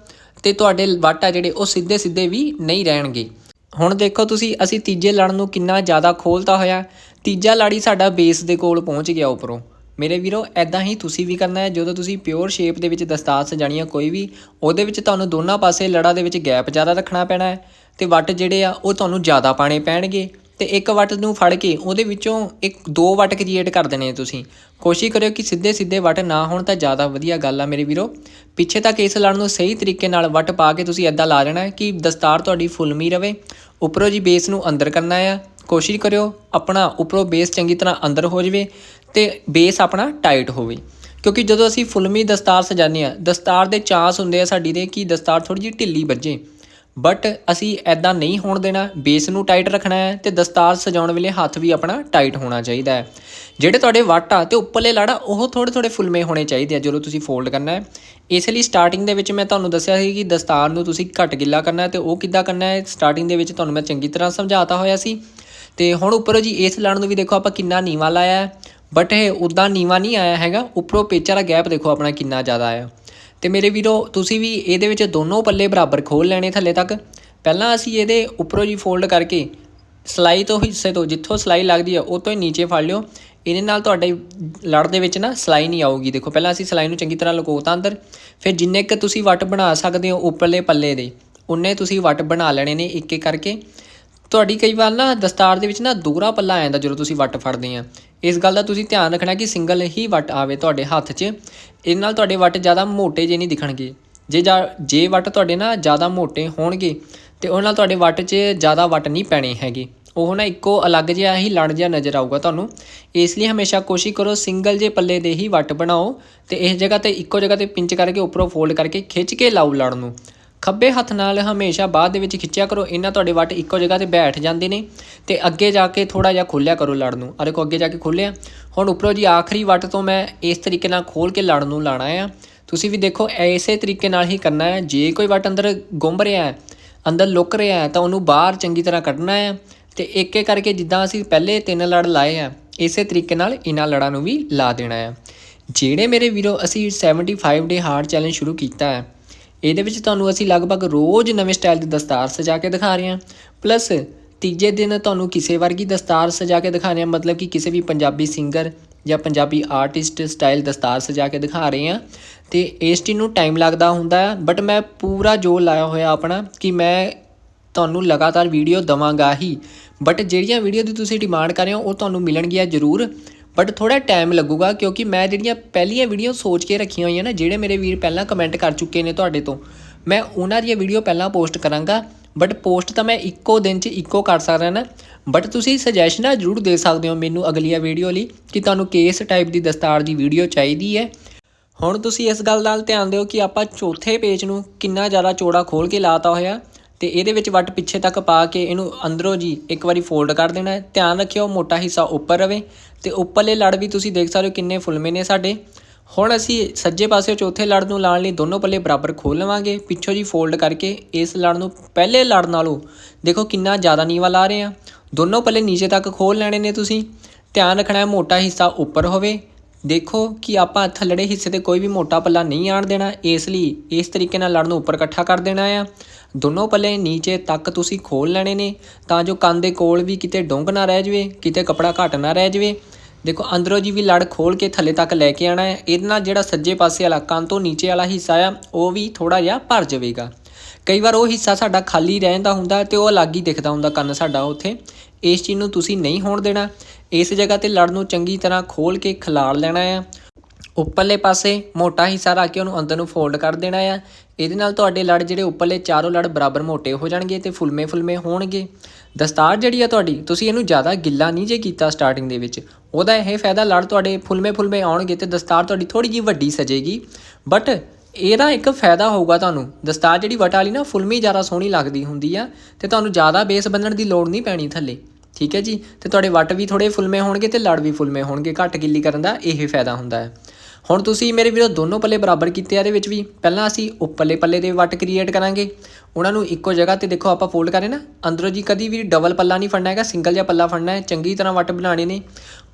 ਤੇ ਤੁਹਾਡੇ ਵੱਟ ਆ ਜਿਹੜੇ ਉਹ ਸਿੱਧੇ ਸਿੱਧੇ ਵੀ ਨਹੀਂ ਰਹਿਣਗੇ। ਹੁਣ ਦੇਖੋ ਤੁਸੀਂ, ਅਸੀਂ ਤੀਜੇ ਲੜ ਨੂੰ ਕਿੰਨਾ ਜ਼ਿਆਦਾ ਖੋਲਤਾ ਹੋਇਆ। ਤੀਜਾ ਲੜੀ ਸਾਡਾ ਬੇਸ ਦੇ ਕੋਲ ਪਹੁੰਚ ਗਿਆ ਉੱਪਰੋਂ। ਮੇਰੇ ਵੀਰੋ ਐਦਾਂ ਹੀ ਤੁਸੀਂ ਵੀ ਕਰਨਾ ਹੈ। ਜਦੋਂ ਤੁਸੀਂ ਪਿਓਰ ਸ਼ੇਪ ਦੇ ਵਿੱਚ ਦਸਤਾਰ ਸਜਾਣੀ ਹੈ ਕੋਈ ਵੀ, ਉਹਦੇ ਵਿੱਚ ਤੁਹਾਨੂੰ ਦੋਨਾਂ ਪਾਸੇ ਲੜਾ ਦੇ ਵਿੱਚ ਗੈਪ ਜ਼ਿਆਦਾ ਰੱਖਣਾ ਪੈਣਾ ਹੈ। ਤੇ ਵੱਟ ਜਿਹੜੇ ਆ, ਉਹ ਤੁਹਾਨੂੰ ਜ਼ਿਆਦਾ ਪਾਣੇ ਪੈਣਗੇ। ਤੇ ਇੱਕ ਵੱਟ ਨੂੰ ਫੜ ਕੇ ਉਹਦੇ ਵਿੱਚੋਂ ਇੱਕ, ਦੋ ਵੱਟ ਕ੍ਰੀਏਟ ਕਰ ਦੇਣੇ ਆ ਤੁਸੀਂ। ਕੋਸ਼ਿਸ਼ ਕਰਿਓ ਕਿ ਸਿੱਧੇ ਸਿੱਧੇ ਵੱਟ ਨਾ ਹੋਣ ਤਾਂ ਜ਼ਿਆਦਾ ਵਧੀਆ ਗੱਲ ਆ ਮੇਰੇ ਵੀਰੋ। ਪਿੱਛੇ ਤੱਕ ਇਸ ਲੜ ਨੂੰ ਸਹੀ ਤਰੀਕੇ ਨਾਲ ਵੱਟ ਪਾ ਕੇ ਤੁਸੀਂ ਐਦਾਂ ਲਾ ਲੈਣਾ ਕਿ ਦਸਤਾਰ ਤੁਹਾਡੀ ਫੁੱਲਮੀ ਰਵੇ। ਉੱਪਰੋਂ ਜੀ ਬੇਸ ਨੂੰ ਅੰਦਰ ਕਰਨਾ ਆ। ਕੋਸ਼ਿਸ਼ ਕਰਿਓ ਆਪਣਾ ਉੱਪਰੋਂ ਬੇਸ ਚੰਗੀ ਤਰ੍ਹਾਂ ਅੰਦਰ ਹੋ ਜਾਵੇ ਤੇ ਬੇਸ ਆਪਣਾ ਟਾਈਟ ਹੋਵੇ। ਕਿਉਂਕਿ ਜਦੋਂ ਅਸੀਂ ਫੁੱਲਮੀ ਦਸਤਾਰ ਸਜਾਉਂਦੇ ਆ, ਦਸਤਾਰ ਦੇ ਚਾਂਸ ਹੁੰਦੇ ਆ ਸਾਡੀ ਦੇ ਕਿ ਦਸਤਾਰ ਥੋੜੀ ਜਿਹੀ ਢਿੱਲੀ ਵੱਜੇ। ਬਟ ਅਸੀਂ ਐਦਾਂ ਨਹੀਂ ਹੋਣ ਦੇਣਾ ਬੇਸ ਨੂੰ ਟਾਈਟ ਰੱਖਣਾ ਹੈ ਤੇ ਦਸਤਾਰ ਸਜਾਉਣ ਵੇਲੇ ਹੱਥ ਵੀ ਆਪਣਾ ਟਾਈਟ ਹੋਣਾ ਚਾਹੀਦਾ ਹੈ। ਜਿਹੜੇ ਤੁਹਾਡੇ ਵੱਟ ਆ ਤੇ ਉੱਪਰਲੇ ਲੜਾ, ਉਹ ਥੋੜੇ ਥੋੜੇ ਫੁੱਲਮੇ ਹੋਣੇ ਚਾਹੀਦੇ ਆ, ਜਦੋਂ ਤੁਸੀਂ ਫੋਲਡ ਕਰਨਾ ਹੈ। ਇਸ ਲਈ ਸਟਾਰਟਿੰਗ ਦੇ ਵਿੱਚ ਮੈਂ ਤੁਹਾਨੂੰ ਦੱਸਿਆ ਸੀ ਕਿ ਦਸਤਾਰ ਨੂੰ ਤੁਸੀਂ ਘੱਟ ਗਿੱਲਾ ਕਰਨਾ ਹੈ ਤੇ ਉਹ ਕਿੱਦਾਂ ਕਰਨਾ ਹੈ ਸਟਾਰਟਿੰਗ ਦੇ ਵਿੱਚ ਤੁਹਾਨੂੰ ਮੈਂ ਚੰਗੀ ਤਰ੍ਹਾਂ ਸਮਝਾਤਾ ਹੋਇਆ ਸੀ। ਤੇ ਹੁਣ ਉੱਪਰੋਂ ਜੀ ਇਸ ਲੜ ਨੂੰ ਵੀ ਦੇਖੋ ਆਪਾਂ ਕਿੰਨਾ ਨੀਵਾ ਲਾਇਆ ਹੈ। ਬਟ ਇਹ ਉਦਾਂ ਨੀਵਾ ਨਹੀਂ ਆਇਆ ਹੈਗਾ, ਉੱਪਰੋਂ ਪੇਚਾ ਦਾ ਗੈਪ ਦੇਖੋ ਆਪਣਾ ਕਿੰਨਾ ਜ਼ਿਆਦਾ ਆਇਆ ਤੇ ਮੇਰੇ ਵੀਰੋ, ਤੁਸੀਂ ਵੀ ਇਹਦੇ ਵਿੱਚ ਦੋਨੋਂ ਪੱਲੇ ਬਰਾਬਰ ਖੋਲ ਲੈਣੇ ਥੱਲੇ ਤੱਕ। ਪਹਿਲਾਂ ਅਸੀਂ ਇਹਦੇ ਉੱਪਰੋਂ ਜੀ ਫੋਲਡ ਕਰਕੇ ਸਲਾਈ ਤੋਂ ਹਿੱਸੇ ਤੋਂ, ਜਿੱਥੋਂ ਸਲਾਈ ਲੱਗਦੀ ਹੈ ਉਹ ਤੋਂ ਹੀ ਨੀਚੇ ਫੜ ਲਿਓ। ਇਹਦੇ ਨਾਲ ਤੁਹਾਡੇ ਲੜ ਦੇ ਵਿੱਚ ਨਾ ਸਲਾਈ ਨਹੀਂ ਆਊਗੀ। ਦੇਖੋ, ਪਹਿਲਾਂ ਅਸੀਂ ਸਲਾਈ ਨੂੰ ਚੰਗੀ ਤਰ੍ਹਾਂ ਲਕੋਤਾ ਅੰਦਰ। ਫਿਰ ਜਿੰਨੇ ਕ ਤੁਸੀਂ ਵੱਟ ਬਣਾ ਸਕਦੇ ਹੋ ਉੱਪਰਲੇ ਪੱਲੇ ਦੇ, ਉਨੇ ਤੁਸੀਂ ਵੱਟ ਬਣਾ ਲੈਣੇ ਨੇ ਇੱਕ ਇੱਕ ਕਰਕੇ। ਤੁਹਾਡੀ ਕਈ ਵਾਰ ਨਾ ਦਸਤਾਰ ਦੇ ਵਿੱਚ ਨਾ ਦੂਰਾ ਪੱਲਾ ਆ ਜਾਂਦਾ ਜਦੋਂ ਤੁਸੀਂ ਵੱਟ ਫੜਦੇ ਆ। ਇਸ ਗੱਲ ਦਾ ਤੁਸੀਂ ਧਿਆਨ ਰੱਖਣਾ ਕਿ ਸਿੰਗਲ ਹੀ ਵੱਟ ਆਵੇ ਤੁਹਾਡੇ ਹੱਥ 'ਚ। ਇਹਦੇ ਨਾਲ ਤੁਹਾਡੇ ਵੱਟ ਜ਼ਿਆਦਾ ਮੋਟੇ ਜੇ ਨਹੀਂ ਦਿਖਣਗੇ। ਜੇ ਜਾ- ਜੇ ਵੱਟ ਤੁਹਾਡੇ ਨਾ ਜ਼ਿਆਦਾ ਮੋਟੇ ਹੋਣਗੇ, ਤੇ ਉਹਨਾਂ ਨਾਲ ਤੁਹਾਡੇ ਵੱਟ 'ਚ ਜ਼ਿਆਦਾ ਵੱਟ ਨਹੀਂ ਪੈਣੇ ਹੈਗੇ। ਉਹ ਨਾ ਇੱਕੋ ਅਲੱਗ ਜਿਹਾ ਹੀ ਲੜ ਜਿਹਾ ਨਜ਼ਰ ਆਊਗਾ ਤੁਹਾਨੂੰ। ਇਸ ਲਈ ਹਮੇਸ਼ਾ ਕੋਸ਼ਿਸ਼ ਕਰੋ ਸਿੰਗਲ ਜੇ ਪੱਲੇ ਦੇ ਹੀ ਵੱਟ ਬਣਾਓ ਤੇ ਇਸ ਜਗ੍ਹਾ ਤੇ ਇੱਕੋ ਜਗ੍ਹਾ ਤੇ ਪਿੰਚ ਕਰਕੇ ਉੱਪਰੋਂ ਫੋਲਡ ਕਰਕੇ ਖਿੱਚ ਕੇ ਲਾਓ ਲੜ ਨੂੰ। ਖੱਬੇ ਹੱਥ ਨਾਲ ਹਮੇਸ਼ਾ ਬਾਅਦ ਦੇ ਵਿੱਚ ਖਿੱਚਿਆ ਕਰੋ। ਇਹਨਾਂ ਤੁਹਾਡੇ ਵੱਟ ਇੱਕੋ ਜਗ੍ਹਾ ਤੇ ਬੈਠ ਜਾਂਦੇ ਨੇ ਤੇ ਅੱਗੇ ਜਾ ਕੇ ਥੋੜਾ ਜਿਹਾ ਖੋਲਿਆ ਕਰੋ ਲੜ ਨੂੰ। ਆ ਦੇਖੋ, ਅੱਗੇ ਜਾ ਕੇ ਖੋਲਿਆ। ਹੁਣ ਉੱਪਰੋਂ ਜੀ ਆਖਰੀ ਵੱਟ ਤੋਂ ਮੈਂ ਇਸ ਤਰੀਕੇ ਨਾਲ ਖੋਲ ਕੇ ਲੜ ਨੂੰ ਲਾਣਾ ਆ। ਤੁਸੀਂ ਵੀ ਦੇਖੋ ਐਸੇ ਤਰੀਕੇ ਨਾਲ ਹੀ ਕਰਨਾ ਹੈ ਜੇ ਕੋਈ ਵੱਟ ਅੰਦਰ ਗੁੰਮ ਰਿਹਾ ਹੈ, ਅੰਦਰ ਲੁਕ ਰਿਹਾ ਹੈ, ਤਾਂ ਉਹਨੂੰ ਬਾਹਰ ਚੰਗੀ ਤਰ੍ਹਾਂ ਕੱਢਣਾ ਹੈ ਤੇ ਇੱਕ ਇੱਕ ਕਰਕੇ ਜਿੱਦਾਂ ਅਸੀਂ ਪਹਿਲੇ ਤਿੰਨ ਲੜ ਲਾਏ ਆ, ਇਸੇ ਤਰੀਕੇ ਨਾਲ ਇਹਨਾਂ ਲੜਾਂ ਨੂੰ ਵੀ ਲਾ ਦੇਣਾ ਹੈ ਜਿਹੜੇ ਮੇਰੇ ਵੀਰੋ, ਅਸੀਂ 75 ਡੇ ਹਾਰਡ ਚੈਲੰਜ ਸ਼ੁਰੂ ਕੀਤਾ ਹੈ ਇਹਦੇ ਵਿੱਚ ਤੁਹਾਨੂੰ ਅਸੀਂ ਲਗਭਗ ਰੋਜ਼ ਨਵੇਂ ਸਟਾਈਲ ਦੀ ਦਸਤਾਰ ਸਜਾ ਕੇ ਦਿਖਾ ਰਹੇ ਹਾਂ। ਪਲੱਸ ਤੀਜੇ ਦਿਨ ਤੁਹਾਨੂੰ ਕਿਸੇ ਵਰਗੀ ਦਸਤਾਰ ਸਜਾ ਕੇ ਦਿਖਾ ਰਹੇ ਹਾਂ, ਮਤਲਬ ਕਿ ਕਿਸੇ ਵੀ ਪੰਜਾਬੀ ਸਿੰਗਰ ਜਾਂ ਪੰਜਾਬੀ ਆਰਟਿਸਟ ਸਟਾਈਲ ਦਸਤਾਰ ਸਜਾ ਕੇ ਦਿਖਾ ਰਹੇ ਹਾਂ। ਤੇ ਇਸ ਚੀਜ਼ ਨੂੰ ਟਾਈਮ ਲੱਗਦਾ ਹੁੰਦਾ ਹੈ ਬਟ ਮੈਂ ਪੂਰਾ ਜੋਰ ਲਾਇਆ ਹੋਇਆ ਆਪਣਾ ਕਿ ਮੈਂ ਤੁਹਾਨੂੰ ਲਗਾਤਾਰ ਵੀਡੀਓ ਦਵਾਂਗਾ ਹੀ। ਬਟ ਜਿਹੜੀਆਂ ਵੀਡੀਓ ਦੀ ਤੁਸੀਂ ਡਿਮਾਂਡ ਕਰ ਰਹੇ ਹੋ, ਉਹ ਤੁਹਾਨੂੰ ਮਿਲਣਗੀਆਂ ਜ਼ਰੂਰ। ਬਟ ਥੋੜਾ ਟਾਈਮ ਲੱਗੂਗਾ ਕਿਉਂਕਿ ਮੈਂ ਜਿਹੜੀਆਂ ਪਹਿਲੀਆਂ ਵੀਡੀਓ ਸੋਚ ਕੇ ਰੱਖੀਆਂ ਹੋਈਆਂ ਨਾ, ਜਿਹੜੇ ਮੇਰੇ ਵੀਰ ਪਹਿਲਾਂ ਕਮੈਂਟ ਕਰ ਚੁੱਕੇ ਨੇ ਤੁਹਾਡੇ ਤੋਂ, ਮੈਂ ਉਹਨਾਂ ਦੀਆਂ ਵੀਡੀਓ ਪਹਿਲਾਂ ਪੋਸਟ ਕਰਾਂਗਾ। ਬਟ ਪੋਸਟ ਤਾਂ ਮੈਂ ਇੱਕੋ ਦਿਨ 'ਚ ਇੱਕੋ ਕਰ ਸਕਦਾ ਨਾ। ਬਟ ਤੁਸੀਂ ਸੁਜੈਸ਼ਨਾਂ ਜ਼ਰੂਰ ਦੇ ਸਕਦੇ ਹੋ ਮੈਨੂੰ ਅਗਲੀਆਂ ਵੀਡੀਓ ਲਈ ਕਿ ਤੁਹਾਨੂੰ ਕਿਸ ਟਾਈਪ ਦੀ ਦਸਤਾਰ ਦੀ ਵੀਡੀਓ ਚਾਹੀਦੀ ਹੈ। ਹੁਣ ਤੁਸੀਂ ਇਸ ਗੱਲ ਨਾਲ ਧਿਆਨ ਦਿਓ ਕਿ ਆਪਾਂ ਚੌਥੇ ਪੇਜ ਨੂੰ ਕਿੰਨਾ ਜ਼ਿਆਦਾ ਚੌੜਾ ਖੋਲ ਕੇ ਲਾਤਾ ਹੋਇਆ। ਤੇ ਇਹਦੇ ਵਿੱਚ ਵੱਟ ਪਿੱਛੇ ਤੱਕ ਪਾ ਕੇ ਇਹਨੂੰ ਅੰਦਰੋਂ ਜੀ ਇੱਕ ਵਾਰੀ ਫੋਲਡ ਕਰ ਦੇਣਾ ਹੈ। ਧਿਆਨ ਰੱਖਿਓ, ਮੋਟਾ ਹਿੱਸਾ ਉੱਪਰ ਰਵੇ ਤੇ ਉੱਪਰਲੇ ਲੜ ਵੀ ਤੁਸੀਂ ਦੇਖ ਸਕਦੇ ਹੋ ਕਿੰਨੇ ਫੁਲਮੇ ਨੇ ਸਾਡੇ। ਹੁਣ ਅਸੀਂ ਸੱਜੇ ਪਾਸੇ ਚੌਥੇ ਲੜ ਨੂੰ ਲਾਉਣ ਲਈ ਦੋਨੋਂ ਪੱਲੇ ਬਰਾਬਰ ਖੋਲ ਲਵਾਂਗੇ। ਪਿੱਛੋਂ ਜੀ ਫੋਲਡ ਕਰਕੇ ਇਸ ਲੜ ਨੂੰ ਪਹਿਲੇ ਲੜ ਨਾਲੋਂ ਦੇਖੋ ਕਿੰਨਾ ਜ਼ਿਆਦਾ ਨੀਵਾ ਲਾ ਰਹੇ ਆ ਦੋਨੋਂ ਪੱਲੇ ਨੀਚੇ ਤੱਕ ਖੋਲ ਲੈਣੇ ਨੇ ਤੁਸੀਂ। ਧਿਆਨ ਰੱਖਣਾ ਹੈ, ਮੋਟਾ ਹਿੱਸਾ ਉੱਪਰ ਹੋਵੇ। ਦੇਖੋ ਕਿ ਆਪਾਂ ਥੱਲੜੇ ਹਿੱਸੇ ਤੇ ਕੋਈ ਵੀ ਮੋਟਾ ਪੱਲਾ ਨਹੀਂ ਆਣ ਦੇਣਾ, ਇਸ ਲਈ ਇਸ ਤਰੀਕੇ ਨਾਲ ਲੜ ਨੂੰ ਉੱਪਰ ਇਕੱਠਾ ਕਰ ਦੇਣਾ ਆ। ਦੋਨੋਂ ਪੱਲੇ ਨੀਚੇ ਤੱਕ ਤੁਸੀਂ ਖੋਲ ਲੈਣੇ ਨੇ, ਤਾਂ ਜੋ ਕੰਨ ਦੇ ਕੋਲ ਵੀ ਕਿਤੇ ਡੁੰਗ ਨਾ ਰਹਿ ਜਾਵੇ, ਕਿਤੇ ਕਪੜਾ ਘੱਟ ਨਾ ਰਹਿ ਜਾਵੇ। ਦੇਖੋ, ਅੰਦਰੋਂ ਜੀ ਵੀ ਲੜ ਖੋਲ ਕੇ ਥੱਲੇ ਤੱਕ ਲੈ ਕੇ ਆਣਾ ਹੈ। ਇਹਦੇ ਨਾਲ ਜਿਹੜਾ ਸੱਜੇ ਪਾਸੇ ਵਾਲਾ ਕੰਨ ਤੋਂ ਨੀਚੇ ਵਾਲਾ ਹਿੱਸਾ ਆ, ਉਹ ਵੀ ਥੋੜਾ ਜਿਹਾ ਭਰ ਜਾਵੇਗਾ। ਕਈ ਵਾਰ ਉਹ ਹਿੱਸਾ ਸਾਡਾ ਖਾਲੀ ਰਹਿੰਦਾ ਹੁੰਦਾ ਤੇ ਉਹ ਅਲੱਗ ਹੀ ਦਿਖਦਾ ਹੁੰਦਾ ਕੰਨ ਸਾਡਾ ਉੱਥੇ। ਇਸ ਚੀਜ਼ ਨੂੰ ਤੁਸੀਂ ਨਹੀਂ ਹੋਣ ਦੇਣਾ। ਇਸ ਜਗ੍ਹਾ ਤੇ ਲੜ ਨੂੰ ਚੰਗੀ ਤਰ੍ਹਾਂ ਖੋਲ ਕੇ ਖਿਲਾਰ ਲੈਣਾ ਆ। ਉੱਪਰਲੇ ਪਾਸੇ ਮੋਟਾ ਹਿੱਸਾ ਰੱਖ ਕੇ ਉਹਨੂੰ ਅੰਦਰ ਨੂੰ ਫੋਲਡ ਕਰ ਦੇਣਾ ਆ। ਇਹਦੇ ਨਾਲ ਤੁਹਾਡੇ ਲੜ ਜਿਹੜੇ ਉੱਪਰਲੇ ਚਾਰੋਂ ਲੜ ਬਰਾਬਰ ਮੋਟੇ ਹੋ ਜਾਣਗੇ ਤੇ ਫੁਲਮੇ ਫੁਲਮੇ ਹੋਣਗੇ। ਦਸਤਾਰ ਜਿਹੜੀ ਆ ਤੁਹਾਡੀ, ਤੁਸੀਂ ਇਹਨੂੰ ਜ਼ਿਆਦਾ ਗਿੱਲਾ ਨਹੀਂ ਜੇ ਕੀਤਾ ਸਟਾਰਟਿੰਗ ਦੇ ਵਿੱਚ। ਉਹਦਾ ਇਹ ਫਾਇਦਾ ਲੜ ਤੁਹਾਡੇ ਫੁਲਮੇ ਫੁਲਮੇ ਆਉਣਗੇ ਤੇ ਦਸਤਾਰ ਤੁਹਾਡੀ ਥੋੜੀ ਜਿਹੀ ਵੱਡੀ ਸਜੇਗੀ। ਬਟ ਇਹਦਾ ਇੱਕ ਫਾਇਦਾ ਹੋਊਗਾ ਤੁਹਾਨੂੰ। ਦਸਤਾਰ ਜਿਹੜੀ ਵਟ ਵਾਲੀ ਨਾ ਫੁਲਮੀ ਜ਼ਿਆਦਾ ਸੋਹਣੀ ਲੱਗਦੀ ਹੁੰਦੀ ਆ ਤੇ ਤੁਹਾਨੂੰ ਜ਼ਿਆਦਾ ਬੇਸ ਬੰਨਣ ਦੀ ਲੋੜ ਨਹੀਂ ਪੈਣੀ ਥੱਲੇ। ਠੀਕ ਹੈ ਜੀ? ਤੇ ਤੁਹਾਡੇ ਵੱਟ ਵੀ ਥੋੜੇ ਫੁਲਮੇ ਹੋਣਗੇ ਤੇ ਲੜ ਵੀ ਫੁਲਮੇ ਹੋਣਗੇ, ਘੱਟ ਗਿੱਲੀ ਕਰਨ ਦਾ ਇਹ ਫਾਇਦਾ ਹੁੰਦਾ ਹੈ। ਹੁਣ ਤੁਸੀਂ ਮੇਰੇ ਵੀਰੋ ਦੋਨੋਂ ਪੱਲੇ ਬਰਾਬਰ ਕੀਤੇ ਆ ਇਹਦੇ ਵਿੱਚ ਵੀ। ਪਹਿਲਾਂ ਅਸੀਂ ਉੱਪਰਲੇ ਪੱਲੇ ਦੇ ਵੱਟ ਕ੍ਰੀਏਟ ਕਰਾਂਗੇ। ਉਹਨਾਂ ਨੂੰ ਇੱਕੋ ਜਗ੍ਹਾ ਤੇ ਦੇਖੋ ਆਪਾਂ ਫੋਲਡ ਕਰੇ ਨਾ। ਅੰਦਰੋਂ ਜੀ ਕਦੀ ਵੀ ਡਬਲ ਪੱਲਾ ਨਹੀਂ ਫੜਨਾ ਹੈਗਾ ਸਿੰਗਲ ਜਿਹਾ ਪੱਲਾ ਫੜਨਾ ਹੈ। ਚੰਗੀ ਤਰ੍ਹਾਂ ਵੱਟ ਬਣਾਉਣੇ ਨੇ।